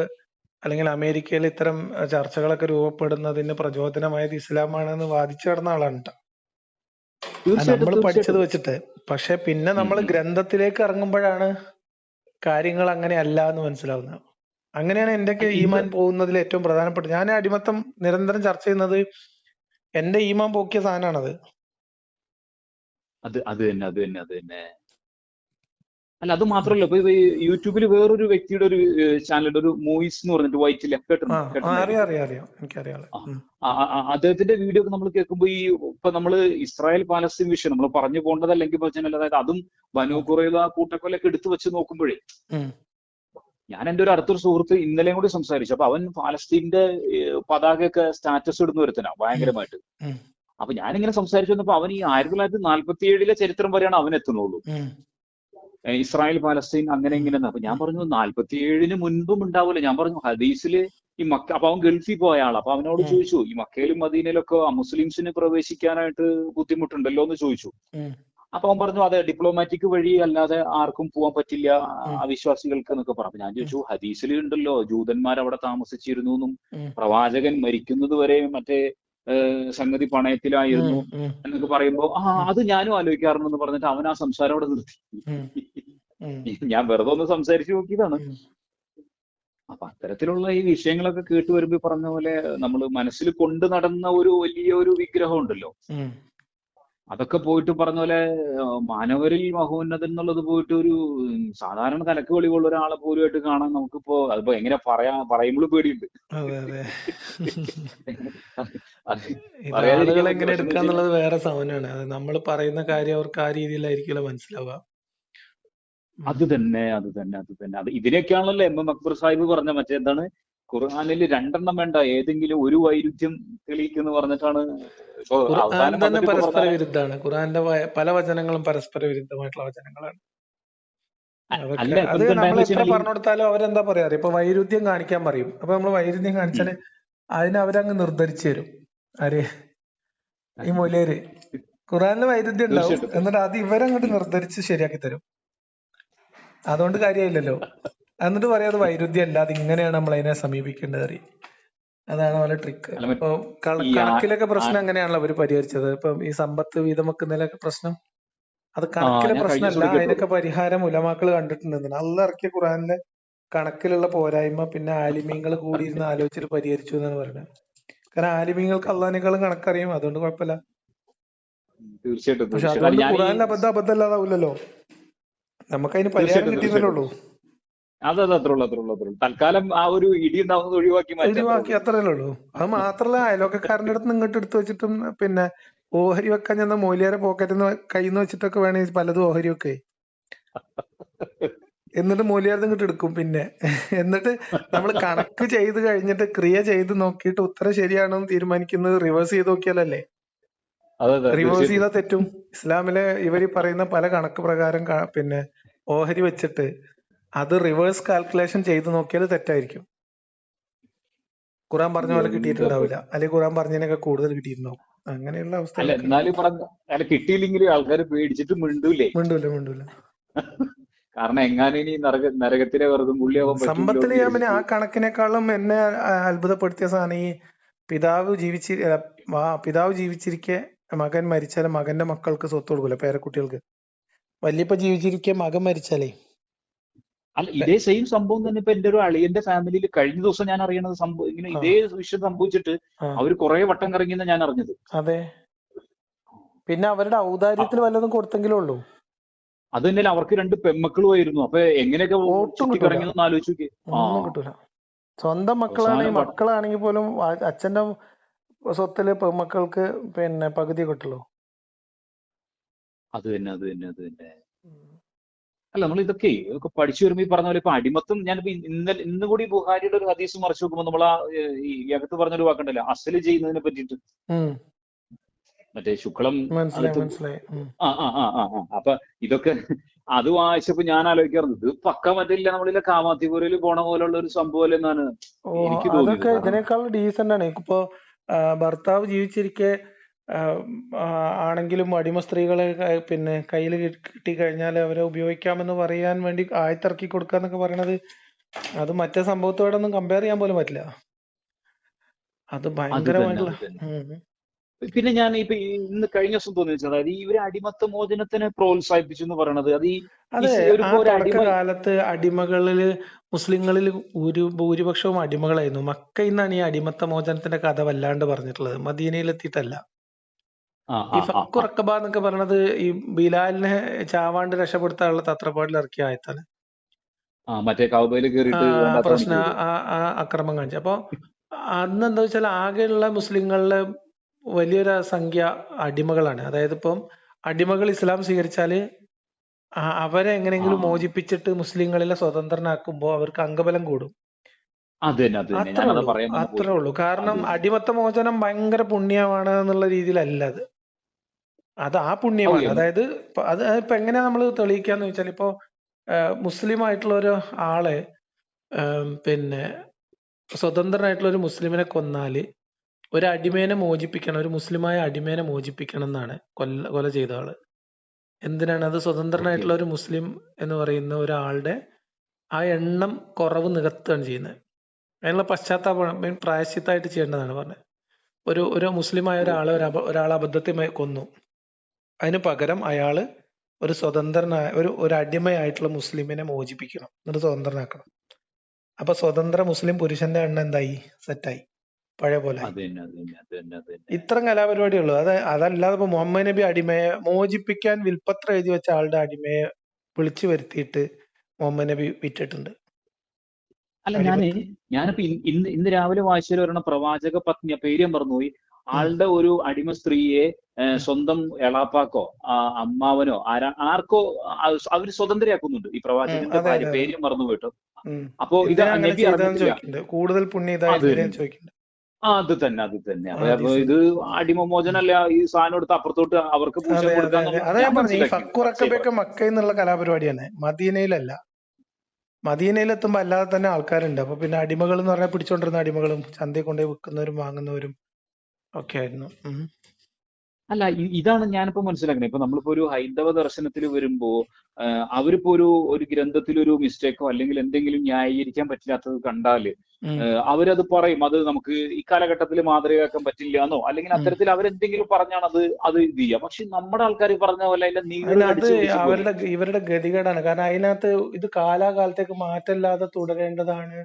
അല്ലെങ്കിൽ അമേരിക്കയിൽ ഇത്തരം ചർച്ചകളൊക്കെ രൂപപ്പെടുന്നതിന് പ്രചോദനമായത് ഇസ്ലാമാണെന്ന് വാദിച്ചു കിടന്ന ആളാണ് ട്ടോ. നമ്മൾ പഠിച്ചത് വെച്ചിട്ട്. പക്ഷെ പിന്നെ നമ്മൾ. ഗ്രന്ഥത്തിലേക്ക് ഇറങ്ങുമ്പോഴാണ് കാര്യങ്ങൾ അങ്ങനെ അല്ല എന്ന് മനസ്സിലാവുന്നത്. അങ്ങനെയാണ് എന്റെയൊക്കെ ഈമാൻ പോകുന്നതിൽ ഏറ്റവും പ്രധാനപ്പെട്ട ഞാൻ അടിമത്തം നിരന്തരം ചർച്ച ചെയ്യുന്നത് എന്റെ ഈമാൻ പോക്കിയ സാധനമാണത്.
അത് അത് തന്നെ അത് തന്നെ അത് തന്നെ. അല്ല അത് മാത്രമല്ല ഇപ്പൊ ഇത് യൂട്യൂബിൽ വേറൊരു വ്യക്തിയുടെ ഒരു ചാനലുണ്ട് ഒരു മൂവീസ് എന്ന് പറഞ്ഞിട്ട്
ആ,
അദ്ദേഹത്തിന്റെ വീഡിയോ ഒക്കെ നമ്മൾ കേൾക്കുമ്പോൾ ഈ ഇപ്പൊ നമ്മൾ ഇസ്രായേൽ പാലസ്തീൻ വിഷയം നമ്മൾ പറഞ്ഞു പോകേണ്ടതല്ലെങ്കിൽ അതായത് അതും ബനു കുറയുക കൂട്ടക്കൊലൊക്കെ എടുത്തു വെച്ച് നോക്കുമ്പോഴേ ഞാൻ എന്റെ ഒരു അടുത്തൊരു സുഹൃത്ത് ഇന്നലെയും കൂടി സംസാരിച്ചു. അപ്പൊ അവൻ പാലസ്തീന്റെ പതാകയൊക്കെ സ്റ്റാറ്റസ് ഇടുന്ന ഒരുത്തനാ ഭയങ്കരമായിട്ട്. അപ്പൊ ഞാനിങ്ങനെ സംസാരിച്ചു വന്നപ്പോ അവൻ ഈ ആയിരത്തി തൊള്ളായിരത്തി നാല്പത്തി ഏഴിലെ ചരിത്രം വരെയാണ് അവൻ എത്തുന്നുള്ളൂ. ഇസ്രായേൽ പാലസ്തീൻ അങ്ങനെ ഇങ്ങനെ. അപ്പൊ ഞാൻ പറഞ്ഞു നാല്പത്തി ഏഴിന് മുൻപും ഉണ്ടാവില്ല ഞാൻ പറഞ്ഞു ഹദീസിൽ ഈ മക്ക അപ്പൊ അവൻ ഗൾഫിൽ പോയ ആളാ അപ്പൊ അവനോട്. ചോദിച്ചു ഈ മക്കയിലും മദീനയിലൊക്കെ മുസ്ലിംസിന് പ്രവേശിക്കാനായിട്ട് ബുദ്ധിമുട്ടുണ്ടല്ലോ എന്ന് ചോദിച്ചു. അപ്പൊ അവൻ പറഞ്ഞു അതെ ഡിപ്ലോമാറ്റിക് വഴി അല്ലാതെ ആർക്കും പോകാൻ പറ്റില്ല. അവിശ്വാസികൾക്ക് എന്നൊക്കെ പറഞ്ഞു ഞാൻ ചോദിച്ചു ഹദീസിൽ ഉണ്ടല്ലോ ജൂതന്മാർ അവിടെ താമസിച്ചിരുന്നു എന്നും പ്രവാചകൻ മരിക്കുന്നത് വരെ മറ്റേ സംഗതി പണയത്തിലായിരുന്നു. എന്നൊക്കെ പറയുമ്പോ ആ അത് ഞാനും ആലോചിക്കാറുണ്ടെന്ന് പറഞ്ഞിട്ട് അവൻ ആ സംസാരം അവിടെ നിർത്തി. ഞാൻ വെറുതെ ഒന്ന് സംസാരിച്ചു നോക്കിയതാണ്. അപ്പൊ അത്തരത്തിലുള്ള ഈ വിഷയങ്ങളൊക്കെ കേട്ടു വരുമ്പോ പറഞ്ഞ പോലെ നമ്മൾ മനസ്സിൽ കൊണ്ടു നടന്ന ഒരു വലിയ ഒരു വിഗ്രഹം ഉണ്ടല്ലോ. അതൊക്കെ പോയിട്ട് പറഞ്ഞ പോലെ മാനവരിൽ മഹോന്നതൻ എന്നുള്ളത് പോയിട്ട് ഒരു സാധാരണ തലക്ക് വെളിവുള്ള ഒരാളെ പോലുമായിട്ട് കാണാൻ നമുക്കിപ്പോ അതിപ്പോ എങ്ങനെ പറയാ പറയുമ്പോൾ പേടിയുണ്ട്.
ആളുകൾ എങ്ങനെ എടുക്കാന്നുള്ളത് വേറെ സാധനമാണ്. അത് നമ്മൾ പറയുന്ന കാര്യം അവർക്ക് ആ രീതിയിലായിരിക്കില്ല മനസ്സിലാവുക.
അത് തന്നെ അത് തന്നെ അത് തന്നെ. അത് ഇതിനൊക്കെയാണല്ലോ എം എം അക്ബർ സാഹിബ് പറഞ്ഞ മറ്റേ എന്താണ്? ഖുർആനിൽ രണ്ടെണ്ണം വേണ്ട. ഏതെങ്കിലും ഒരു വൈരുദ്ധ്യം തെളിയിക്കുന്നു പറഞ്ഞിട്ടാണ്
ഖുർആൻ തന്നെ പരസ്പര
വിരുദ്ധാണ്
വിരുദ്ധമാണ്. ഖുർആന്റെ പല വചനങ്ങളും പരസ്പര വിരുദ്ധമായിട്ടുള്ള വചനങ്ങളാണ്. അത് നമ്മൾ എത്ര പറഞ്ഞു കൊടുത്താലും അവരെന്താ പറയാ? ഇപ്പൊ വൈരുദ്ധ്യം കാണിക്കാൻ പറയും. അപ്പൊ നമ്മൾ വൈരുദ്ധ്യം കാണിച്ചാൽ അതിനെ അവരങ്ങ് നിർദ്ധരിച്ചു തരും. ആര്? ഈ മൊലേര് ഖുറാനിൽ വൈരുദ്ധ്യം ഉണ്ടാവും. എന്നിട്ട് അത് ഇവരങ്ങോട്ട് നിർദ്ധരിച്ച് ശരിയാക്കി തരും. അതുകൊണ്ട് കാര്യമില്ലല്ലോ എന്നിട്ട് പറയാം അത് വൈരുദ്ധ്യം അല്ല. അത് ഇങ്ങനെയാണ് നമ്മൾ അതിനെ സമീപിക്കേണ്ടത് അറിയും? അതാണ് അവരുടെ ട്രിക്ക്
ആ-
കണക്കിലൊക്കെ പ്രശ്നം അങ്ങനെയാണല്ലോ അവർ പരിഹരിച്ചത്. ഇപ്പോ ഈ സമ്പത്ത് വീതം വെക്കുന്നതിലൊക്കെ പ്രശ്നം. അത് കണക്കിലെ പ്രശ്നമല്ല അതിനൊക്കെ പരിഹാരം ഉലമാക്കൾ കണ്ടിട്ടുണ്ട്. നല്ല ഇറക്കിയ ഖുറാനിലെ കണക്കിലുള്ള പോരായ്മ പിന്നെ ആലിമീങ്ങൾ കൂടിയിരുന്ന് ആലോചിച്ചിട്ട് പരിഹരിച്ചു എന്നാണ് പറയുന്നത്. കാരണം ആലിമീങ്ങൾക്ക് അള്ളഹാനേക്കാളും കണക്കറിയും. അതുകൊണ്ട് കുഴപ്പമില്ല.
തീർച്ചയായിട്ടും
പക്ഷെ അതുകൊണ്ട് ഖുറാനിൽ അബദ്ധം അബദ്ധം അല്ലാതാവില്ലല്ലോ. നമുക്കതിന് പരിഹാരം കിട്ടിയെന്നല്ലേ ഉള്ളൂ.
അതെ അതെ അത്രേ ഉള്ളൂ അത്രേ ഉള്ളൂ അത്രേ ഉള്ളൂ. തൽക്കാലം ആ ഒരു ഇടി ഉണ്ടാവുന്നത് ഒഴിവാക്കി
ഒഴിവാക്കി അത്രയല്ലേ ഉള്ളൂ. അത് മാത്രല്ല അയലോക്കക്കാരന്റെ അടുത്ത് ഇങ്ങോട്ട് എടുത്തു വെച്ചിട്ടും പിന്നെ ഓഹരി വെക്കാൻ ഞാൻ മൂലിയാരെ പോക്കറ്റിൽ നിന്ന് കയ്യിൽ നിന്ന് വെച്ചിട്ടൊക്കെ വേണേ പലതും ഓഹരി വെക്കേ എന്നിട്ട് മൂലിയാർ ഇങ്ങോട്ട് എടുക്കും പിന്നെ. എന്നിട്ട് നമ്മൾ കണക്ക് ചെയ്ത് കഴിഞ്ഞിട്ട് ക്രിയ ചെയ്ത് നോക്കിയിട്ട് ഉത്തരം ശരിയാണോ എന്ന് തീരുമാനിക്കുന്നത് റിവേഴ്സ് ചെയ്ത് നോക്കിയാലല്ലേ? റിവേഴ്സ്
ചെയ്താ
ചെയ്താൽ തെറ്റും. ഇസ്ലാമിലെ ഇവർ പറയുന്ന പല കണക്ക് പ്രകാരം പിന്നെ ഓഹരി വെച്ചിട്ട് അത് റിവേഴ്സ് കാൽക്കുലേഷൻ ചെയ്ത് നോക്കിയാൽ തെറ്റായിരിക്കും. ഖുറാൻ പറഞ്ഞ പോലെ കിട്ടിയിട്ടുണ്ടാവില്ല. അല്ലെങ്കിൽ ഖുറാൻ പറഞ്ഞതിനൊക്കെ കൂടുതൽ കിട്ടിയിട്ടുണ്ടാവും. അങ്ങനെയുള്ള
അല്ല എന്നാലും പറഞ്ഞ അല്ല കിട്ടിയില്ലെങ്കിലും ആൾക്കാർ പേടിച്ചിട്ട് മിണ്ടൂലേ?
മിണ്ടൂല മിണ്ടൂല.
കാരണം എങ്ങാനും ഇനി നരക നരകത്തിലെ വെറുതെ പുള്ളിയാവാൻ
സമ്പത്തിൽ ഞാൻ പിന്നെ ആ കണക്കിനെക്കാളും എന്നെ അത്ഭുതപ്പെടുത്തിയ സാധനം ഈ പിതാവ് ജീവിച്ചി വാ- പിതാവ് ജീവിച്ചിരിക്കെ മകൻ മരിച്ചാലും മകന്റെ മക്കൾക്ക് സ്വത്ത് കൊടുക്കൂല പേരക്കുട്ടികൾക്ക്? വല്യപ്പ ജീവിച്ചിരിക്കെ മകൻ മരിച്ചാലേ
അല്ല ഇതേ സെയിം സംഭവം തന്നെ ഇപ്പൊ എന്റെ ഒരു അളിയന്റെ ഫാമിലിയിൽ കഴിഞ്ഞ ദിവസം ഞാൻ അറിയണത് സംഭവം ഇങ്ങനെ ഇതേ വിഷയം സംഭവിച്ചിട്ട്
അവർ
അവർ കുറെ വട്ടം കറങ്ങിയെന്ന് ഞാൻ അറിഞ്ഞത്.
അതെ. പിന്നെ അവരുടെ ഔദാര്യത്തിൽ വല്ലതും കൊടുത്തെങ്കിലേ ഉള്ളൂ.
അത് തന്നെ അവർക്ക് രണ്ട് പെമ്മക്കളുമായിരുന്നു അപ്പൊ എങ്ങനെയൊക്കെ
ഒട്ടും
ആലോചിച്ചു
ഒന്നും കിട്ടൂല. സ്വന്തം മക്കളാണെങ്കിൽ മക്കളാണെങ്കിൽ പോലും അച്ഛന്റെ സ്വത്തിൽ പെമ്മക്കൾക്ക് പിന്നെ പകുതി കിട്ടുള്ളൂ.
അത് തന്നെ അത് തന്നെ അത് തന്നെ. അല്ല നമ്മൾ ഇതൊക്കെ ഇതൊക്കെ പഠിച്ചു വരുമ്പോൾ ഈ പറഞ്ഞ പോലെ ഇപ്പൊ അടിമത്തം ഞാനിപ്പോ ഇന്നലെ ഇന്ന് കൂടി ബുഹാരിയുടെ ഒരു ഹദീസ് മറിച്ചു നോക്കുമ്പോൾ നമ്മൾ ആ ഈ അകത്ത് പറഞ്ഞൊരു വാക്കുണ്ടല്ലോ അസൽ ചെയ്യുന്നതിനെ പറ്റിയിട്ട്. മറ്റേ ശുക്ലം ആ ആ ആ ആ. അപ്പൊ ഇതൊക്കെ അത് വായിച്ചപ്പോ ഞാൻ ആലോചിക്കാറുണ്ട് ഇത് പക്ക മറ്റില്ല നമ്മളിലെ കാമാത്തിപുരയിൽ പോണ പോലുള്ള ഒരു സംഭവം എന്നാണ് എനിക്ക് തോന്നുന്നത്
ഇതിനേക്കാൾ ഡീസന്റ് ആണ്. ഇപ്പൊ ഭർത്താവ് ജീവിച്ചിരിക്കെ ആണെങ്കിലും അടിമ സ്ത്രീകളെ പിന്നെ കയ്യിൽ കിട്ടി കഴിഞ്ഞാൽ അവരെ ഉപയോഗിക്കാമെന്ന് പറയാൻ വേണ്ടി ആയത്തിറക്കി കൊടുക്കുക എന്നൊക്കെ പറയണത് അത് മറ്റേ സംഭവത്തോടൊന്നും കമ്പയർ ചെയ്യാൻ പോലും പറ്റില്ല. അത് ഭയങ്കരമായിട്ടുള്ള.
പിന്നെ ഞാൻ ഇപ്പൊ ഇന്ന് കഴിഞ്ഞ ദിവസം തോന്നി അതായത് ഈ ഒരു അടിമത്ത മോചനത്തിനെ പ്രോത്സാഹിപ്പിച്ചു എന്ന് പറയണത് അത് ഈ
തുടക്കകാലത്ത് അടിമകളിൽ മുസ്ലിങ്ങളിൽ ഒരു ഭൂരിപക്ഷവും അടിമകളായിരുന്നു. മക്കയിൽ നിന്നാണ് ഈ അടിമത്ത മോചനത്തിന്റെ കഥ വല്ലാണ്ട് പറഞ്ഞിട്ടുള്ളത്. മദീനയിൽ എത്തിയിട്ടല്ല ഈ ഫക്കു റക്കബ എന്നൊക്കെ പറയണത് ഈ ബിലാലിനെ ചാവാണ്ട് രക്ഷപ്പെടുത്താനുള്ള തത്രപ്പാടിൽ ഇറക്കിയ ആയത്താണ്
മറ്റേ കൗബയിൽ
ആ
കയറിയിട്ട്
പ്രശ്ന അക്രമം കാണിച്ചു. അപ്പൊ അന്ന് എന്താ വെച്ചാൽ ആകെയുള്ള മുസ്ലിങ്ങളിലെ വലിയൊരു സംഖ്യ അടിമകളാണ്. അതായത് ഇപ്പം അടിമകൾ ഇസ്ലാം സ്വീകരിച്ചാൽ അവരെ എങ്ങനെയെങ്കിലും മോചിപ്പിച്ചിട്ട് മുസ്ലിങ്ങളിലെ സ്വതന്ത്രനാക്കുമ്പോൾ അവർക്ക് അംഗബലം കൂടും. അത്രേ ഉള്ളൂ. കാരണം അടിമത്ത മോചനം ഭയങ്കര പുണ്യമാണ് എന്നുള്ള രീതിയിലല്ല അത്. അത് ആ പുണ്യമാണ്. അതായത് അത് ഇപ്പൊ എങ്ങനെയാ നമ്മൾ തെളിയിക്കാന്ന് വെച്ചാൽ ഇപ്പോ മുസ്ലിം ആയിട്ടുള്ള ഒരു ആളെ പിന്നെ സ്വതന്ത്രനായിട്ടുള്ള ഒരു മുസ്ലിമിനെ കൊന്നാൽ ഒരു അടിമേനെ മോചിപ്പിക്കണം ഒരു മുസ്ലിമായ അടിമേനെ മോചിപ്പിക്കണം എന്നാണ് കൊല്ല കൊല ചെയ്ത ആൾ എന്തിനാണ്? അത് സ്വതന്ത്രനായിട്ടുള്ള ഒരു മുസ്ലിം എന്ന് പറയുന്ന ഒരാളുടെ ആ എണ്ണം കുറവ് നികത്തുകയാണ് ചെയ്യുന്നത്. അതിനുള്ള പശ്ചാത്താപം പ്രായശ്ചിത്തായിട്ട് ചെയ്യേണ്ടതാണ് പറഞ്ഞത്. ഒരു ഒരു മുസ്ലിമായ ഒരാളെ ഒരാൾ ഒരാളെ അബദ്ധത്തിൽ കൊന്നു. അതിന് പകരം അയാൾ ഒരു സ്വതന്ത്രനായ ഒരു ഒരു അടിമയായിട്ടുള്ള മുസ്ലിമിനെ മോചിപ്പിക്കണം. എന്നിട്ട് സ്വതന്ത്രനാക്കണം. അപ്പൊ സ്വതന്ത്ര മുസ്ലിം പുരുഷന്റെ എണ്ണം എന്തായി? സെറ്റായി. പഴയ പോലെ
ഇത്ര കലാപരിപാടി തന്നെ അത്
അതല്ലാതെ ഇപ്പൊ മുഹമ്മദ് നബി അടിമയെ മോചിപ്പിക്കാൻ വിൽപ്പത്ര എഴുതി വെച്ച ആളുടെ അടിമയെ വിളിച്ചു വരുത്തിയിട്ട് മുഹമ്മദ് നബി വിറ്റിട്ടുണ്ട്.
അല്ല
ഞാൻ
ഞാനിപ്പോ ഇന്ന് ഇന്ന് രാവിലെ വായിച്ചൊരു ഒരെണ്ണം പ്രവാചക പത്നി പേര് ഞാൻ പറഞ്ഞു
പോയി.
ആളുടെ ഒരു അടിമ സ്ത്രീയെ സ്വന്തം എളാപ്പാക്കോ അമ്മാവനോ ആരാ ആർക്കോ അവർ അവർ സ്വതന്ത്രയാക്കുന്നുണ്ട് ഈ പ്രവാചകന്റെ ഭാര്യ. പേരും മറന്നു പോയിട്ട്. അപ്പോ ഇത് നബി അറിഞ്ഞിട്ടില്ല.
കൂടുതൽ പുണ്യം
ആ അത് തന്നെ അത് തന്നെ. അപ്പൊ. ഇത് അടിമമോചനല്ല ഈ സാധനം എടുത്ത് അപ്പുറത്തോട്ട് അവർക്ക്
അതെ
ഞാൻ
പറഞ്ഞു ഈ മദീനയിലല്ല. മദീനയിലെത്തുമ്പോ അല്ലാതെ തന്നെ ആൾക്കാരുണ്ട്. അപ്പൊ പിന്നെ അടിമകൾ എന്ന് പറഞ്ഞാൽ പിടിച്ചോണ്ടിരുന്ന അടിമകളും ചന്തയിൽ കൊണ്ടുപോയി വിൽക്കുന്നവരും വാങ്ങുന്നവരും ഒക്കെ ആയിരുന്നു.
അല്ല ഇതാണ് ഞാനിപ്പോ മനസ്സിലാക്കുന്നത്. ഇപ്പൊ നമ്മളിപ്പോ ഒരു ഹൈന്ദവ ദർശനത്തിൽ വരുമ്പോ അവരിപ്പോ ഒരു ഒരു ഗ്രന്ഥത്തിൽ ഒരു മിസ്റ്റേക്കോ അല്ലെങ്കിൽ എന്തെങ്കിലും ന്യായീകരിക്കാൻ പറ്റില്ലാത്തത് കണ്ടാൽ അവരത് പറയും. അത് നമുക്ക് ഈ കാലഘട്ടത്തിൽ മാതൃകയാക്കാൻ പറ്റില്ല എന്നോ അല്ലെങ്കിൽ. അത്തരത്തിൽ അവരെന്തെങ്കിലും പറഞ്ഞാണ് അത് അത് ഇത് ചെയ്യുക പക്ഷെ നമ്മുടെ ആൾക്കാർ പറഞ്ഞ പോലെ അതിന്റെ നീൾ
അതിനകത്ത്
കടിച്ചു പിടിച്ച് പോയി.
അവരുടെ ഇവരുടെ ഗതികേടാണ്. കാരണം അതിനകത്ത് ഇത് കാലാകാലത്തേക്ക് മാറ്റല്ലാതെ തുടരേണ്ടതാണ്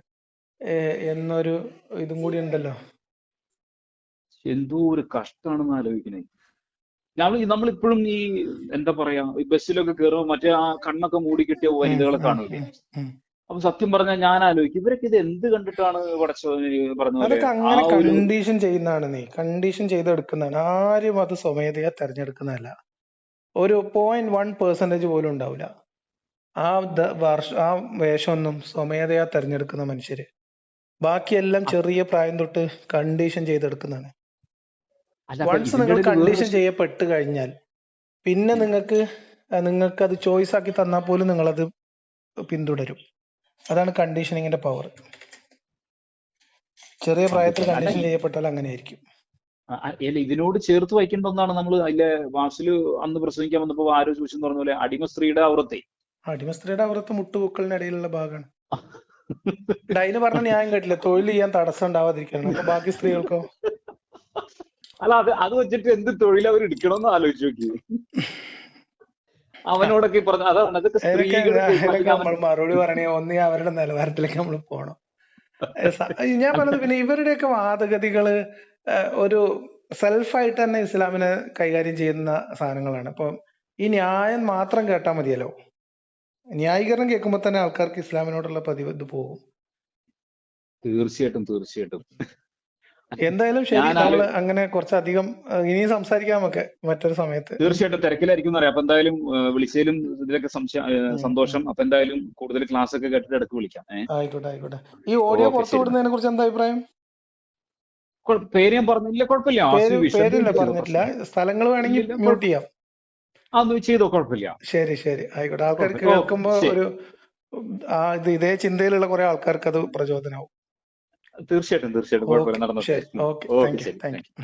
എന്നൊരു ഇതും കൂടി ഉണ്ടല്ലോ.
എന്തോ ഒരു കഷ്ടമാണെന്ന് ആലോചിക്കണേ. നമ്മൾ ഇപ്പോഴും ഈ എന്താ പറയാ ഈ ബസ്സിലൊക്കെ കയറുമ്പോൾ മറ്റേ ആ കണ്ണൊക്കെ മൂടി കിട്ടിയ വനിതകളെ കാണൂലേ. അപ്പൊ സത്യം പറഞ്ഞാൽ ഞാൻ ആലോചിക്കും ഇവരൊക്കെ ഇത് എന്ത് കണ്ടിട്ടാണ്
അങ്ങനെ കണ്ടീഷൻ ചെയ്യുന്നതാണ് നീ. കണ്ടീഷൻ ചെയ്തെടുക്കുന്നതാണ്. ആരും അത് സ്വമേധയാ തെരഞ്ഞെടുക്കുന്നതല്ല. ഒരു പോയിന്റ് വൺ പെർസെന്റേജ് പോലും ഉണ്ടാവില്ല ആ വർഷ ആ വേഷമൊന്നും സ്വമേധയാ തെരഞ്ഞെടുക്കുന്ന മനുഷ്യര്. ബാക്കിയെല്ലാം ചെറിയ പ്രായം തൊട്ട് കണ്ടീഷൻ ചെയ്തെടുക്കുന്നതാണ്. വൺസ് നിങ്ങൾ കണ്ടീഷൻ ചെയ്യപ്പെട്ട് കഴിഞ്ഞാൽ പിന്നെ നിങ്ങൾക്ക് നിങ്ങൾക്ക് അത് ചോയ്സ് ആക്കി തന്നാൽ പോലും അത് പിന്തുടരും. അതാണ് കണ്ടീഷനിങ്ങിന്റെ പവർ ചെറിയ പ്രായത്തിൽ കണ്ടീഷൻ ചെയ്യപ്പെട്ടാൽ അങ്ങനെ ആയിരിക്കും
ആ, ആ, അല്ല ഇതിനോട് ചേർത്ത് വയ്ക്കേണ്ട ഒന്നാണ് നമ്മൾ അതിലെ വാസിൽ അന്ന് പ്രസംഗിക്കാൻ വന്നപ്പോ ആരോ ചോദിച്ചെന്ന് പറഞ്ഞ പോലെ അടിമ സ്ത്രീയുടെ അവറത്തെ
അടിമ സ്ത്രീയുടെ അവർത്ത് മുട്ടുപൂക്കളിനിടയിലുള്ള ഭാഗമാണ് ഡൈന് പറഞ്ഞ ന്യായം കേട്ടില്ല? തൊഴിൽ ചെയ്യാൻ തടസ്സം ഉണ്ടാവാതിരിക്കണം അപ്പൊ ബാക്കി സ്ത്രീകൾക്കോ?
അല്ല അത് അത് വെച്ചിട്ട് എന്ത് തൊഴിൽ അവർ എടുക്കണമെന്ന് ആലോചിച്ച് നോക്കി. അവനോടൊക്കെ പറഞ്ഞു പറഞ്ഞ അതാണ് അതൊക്കെ
നമ്മൾ മറുപടി പറയണേ ഒന്നേ അവരുടെ നിലവാരത്തിലേക്ക് നമ്മൾ പോണം. ഞാൻ പറഞ്ഞത് പിന്നെ ഇവരുടെയൊക്കെ വാദഗതികൾ ഒരു സെൽഫായിട്ട് തന്നെ ഇസ്ലാമിനെ കൈകാര്യം ചെയ്യുന്ന സാധനങ്ങളാണ്. അപ്പൊ ഈ ന്യായം മാത്രം കേട്ടാൽ മതിയല്ലോ. ന്യായീകരണം കേൾക്കുമ്പോൾ തന്നെ ആൾക്കാർക്ക് ഇസ്ലാമിനോടുള്ള പതിവ് ഇത് പോകും.
തീർച്ചയായിട്ടും തീർച്ചയായിട്ടും.
എന്തായാലും ശരി നമ്മൾ അങ്ങനെ കുറച്ചധികം ഇനിയും സംസാരിക്കാം നമുക്ക് മറ്റൊരു സമയത്ത്.
തീർച്ചയായിട്ടും തിരക്കിലായിരിക്കും അറിയാം അപ്പൊ എന്തായാലും വിളിച്ചതിലും ഇതിലൊക്കെ. സന്തോഷം. അപ്പൊ എന്തായാലും കൂടുതൽ ക്ലാസ് ഒക്കെ കേട്ടിട്ട് ഇടയ്ക്ക് വിളിക്കാം.
ആയിക്കോട്ടെ ആയിക്കോട്ടെ. ഈ ഓഡിയോ പുറത്തു വിടുന്നതിനെ കുറിച്ച് എന്താ അഭിപ്രായം?
പേര് ഞാൻ പറഞ്ഞില്ല കുഴപ്പമില്ല.
പേരില്ല പറഞ്ഞിട്ടില്ല. സ്ഥലങ്ങൾ വേണമെങ്കിൽ മ്യൂട്ട് ചെയ്യാം.
അതൊന്നും ചെയ്തോ കുഴപ്പമില്ല.
ശരി ശരി. ആയിക്കോട്ടെ. ആൾക്കാർ കേൾക്കുമ്പോ ഒരു ഇതേ ചിന്തയിലുള്ള കുറെ ആൾക്കാർക്ക് അത് പ്രചോദനമാവും.
തീർച്ചയായിട്ടും തീർച്ചയായിട്ടും. കുഴപ്പമില്ല. നടന്നോട്ടെ
ഓക്കേ.
ശരി.
Thank
you.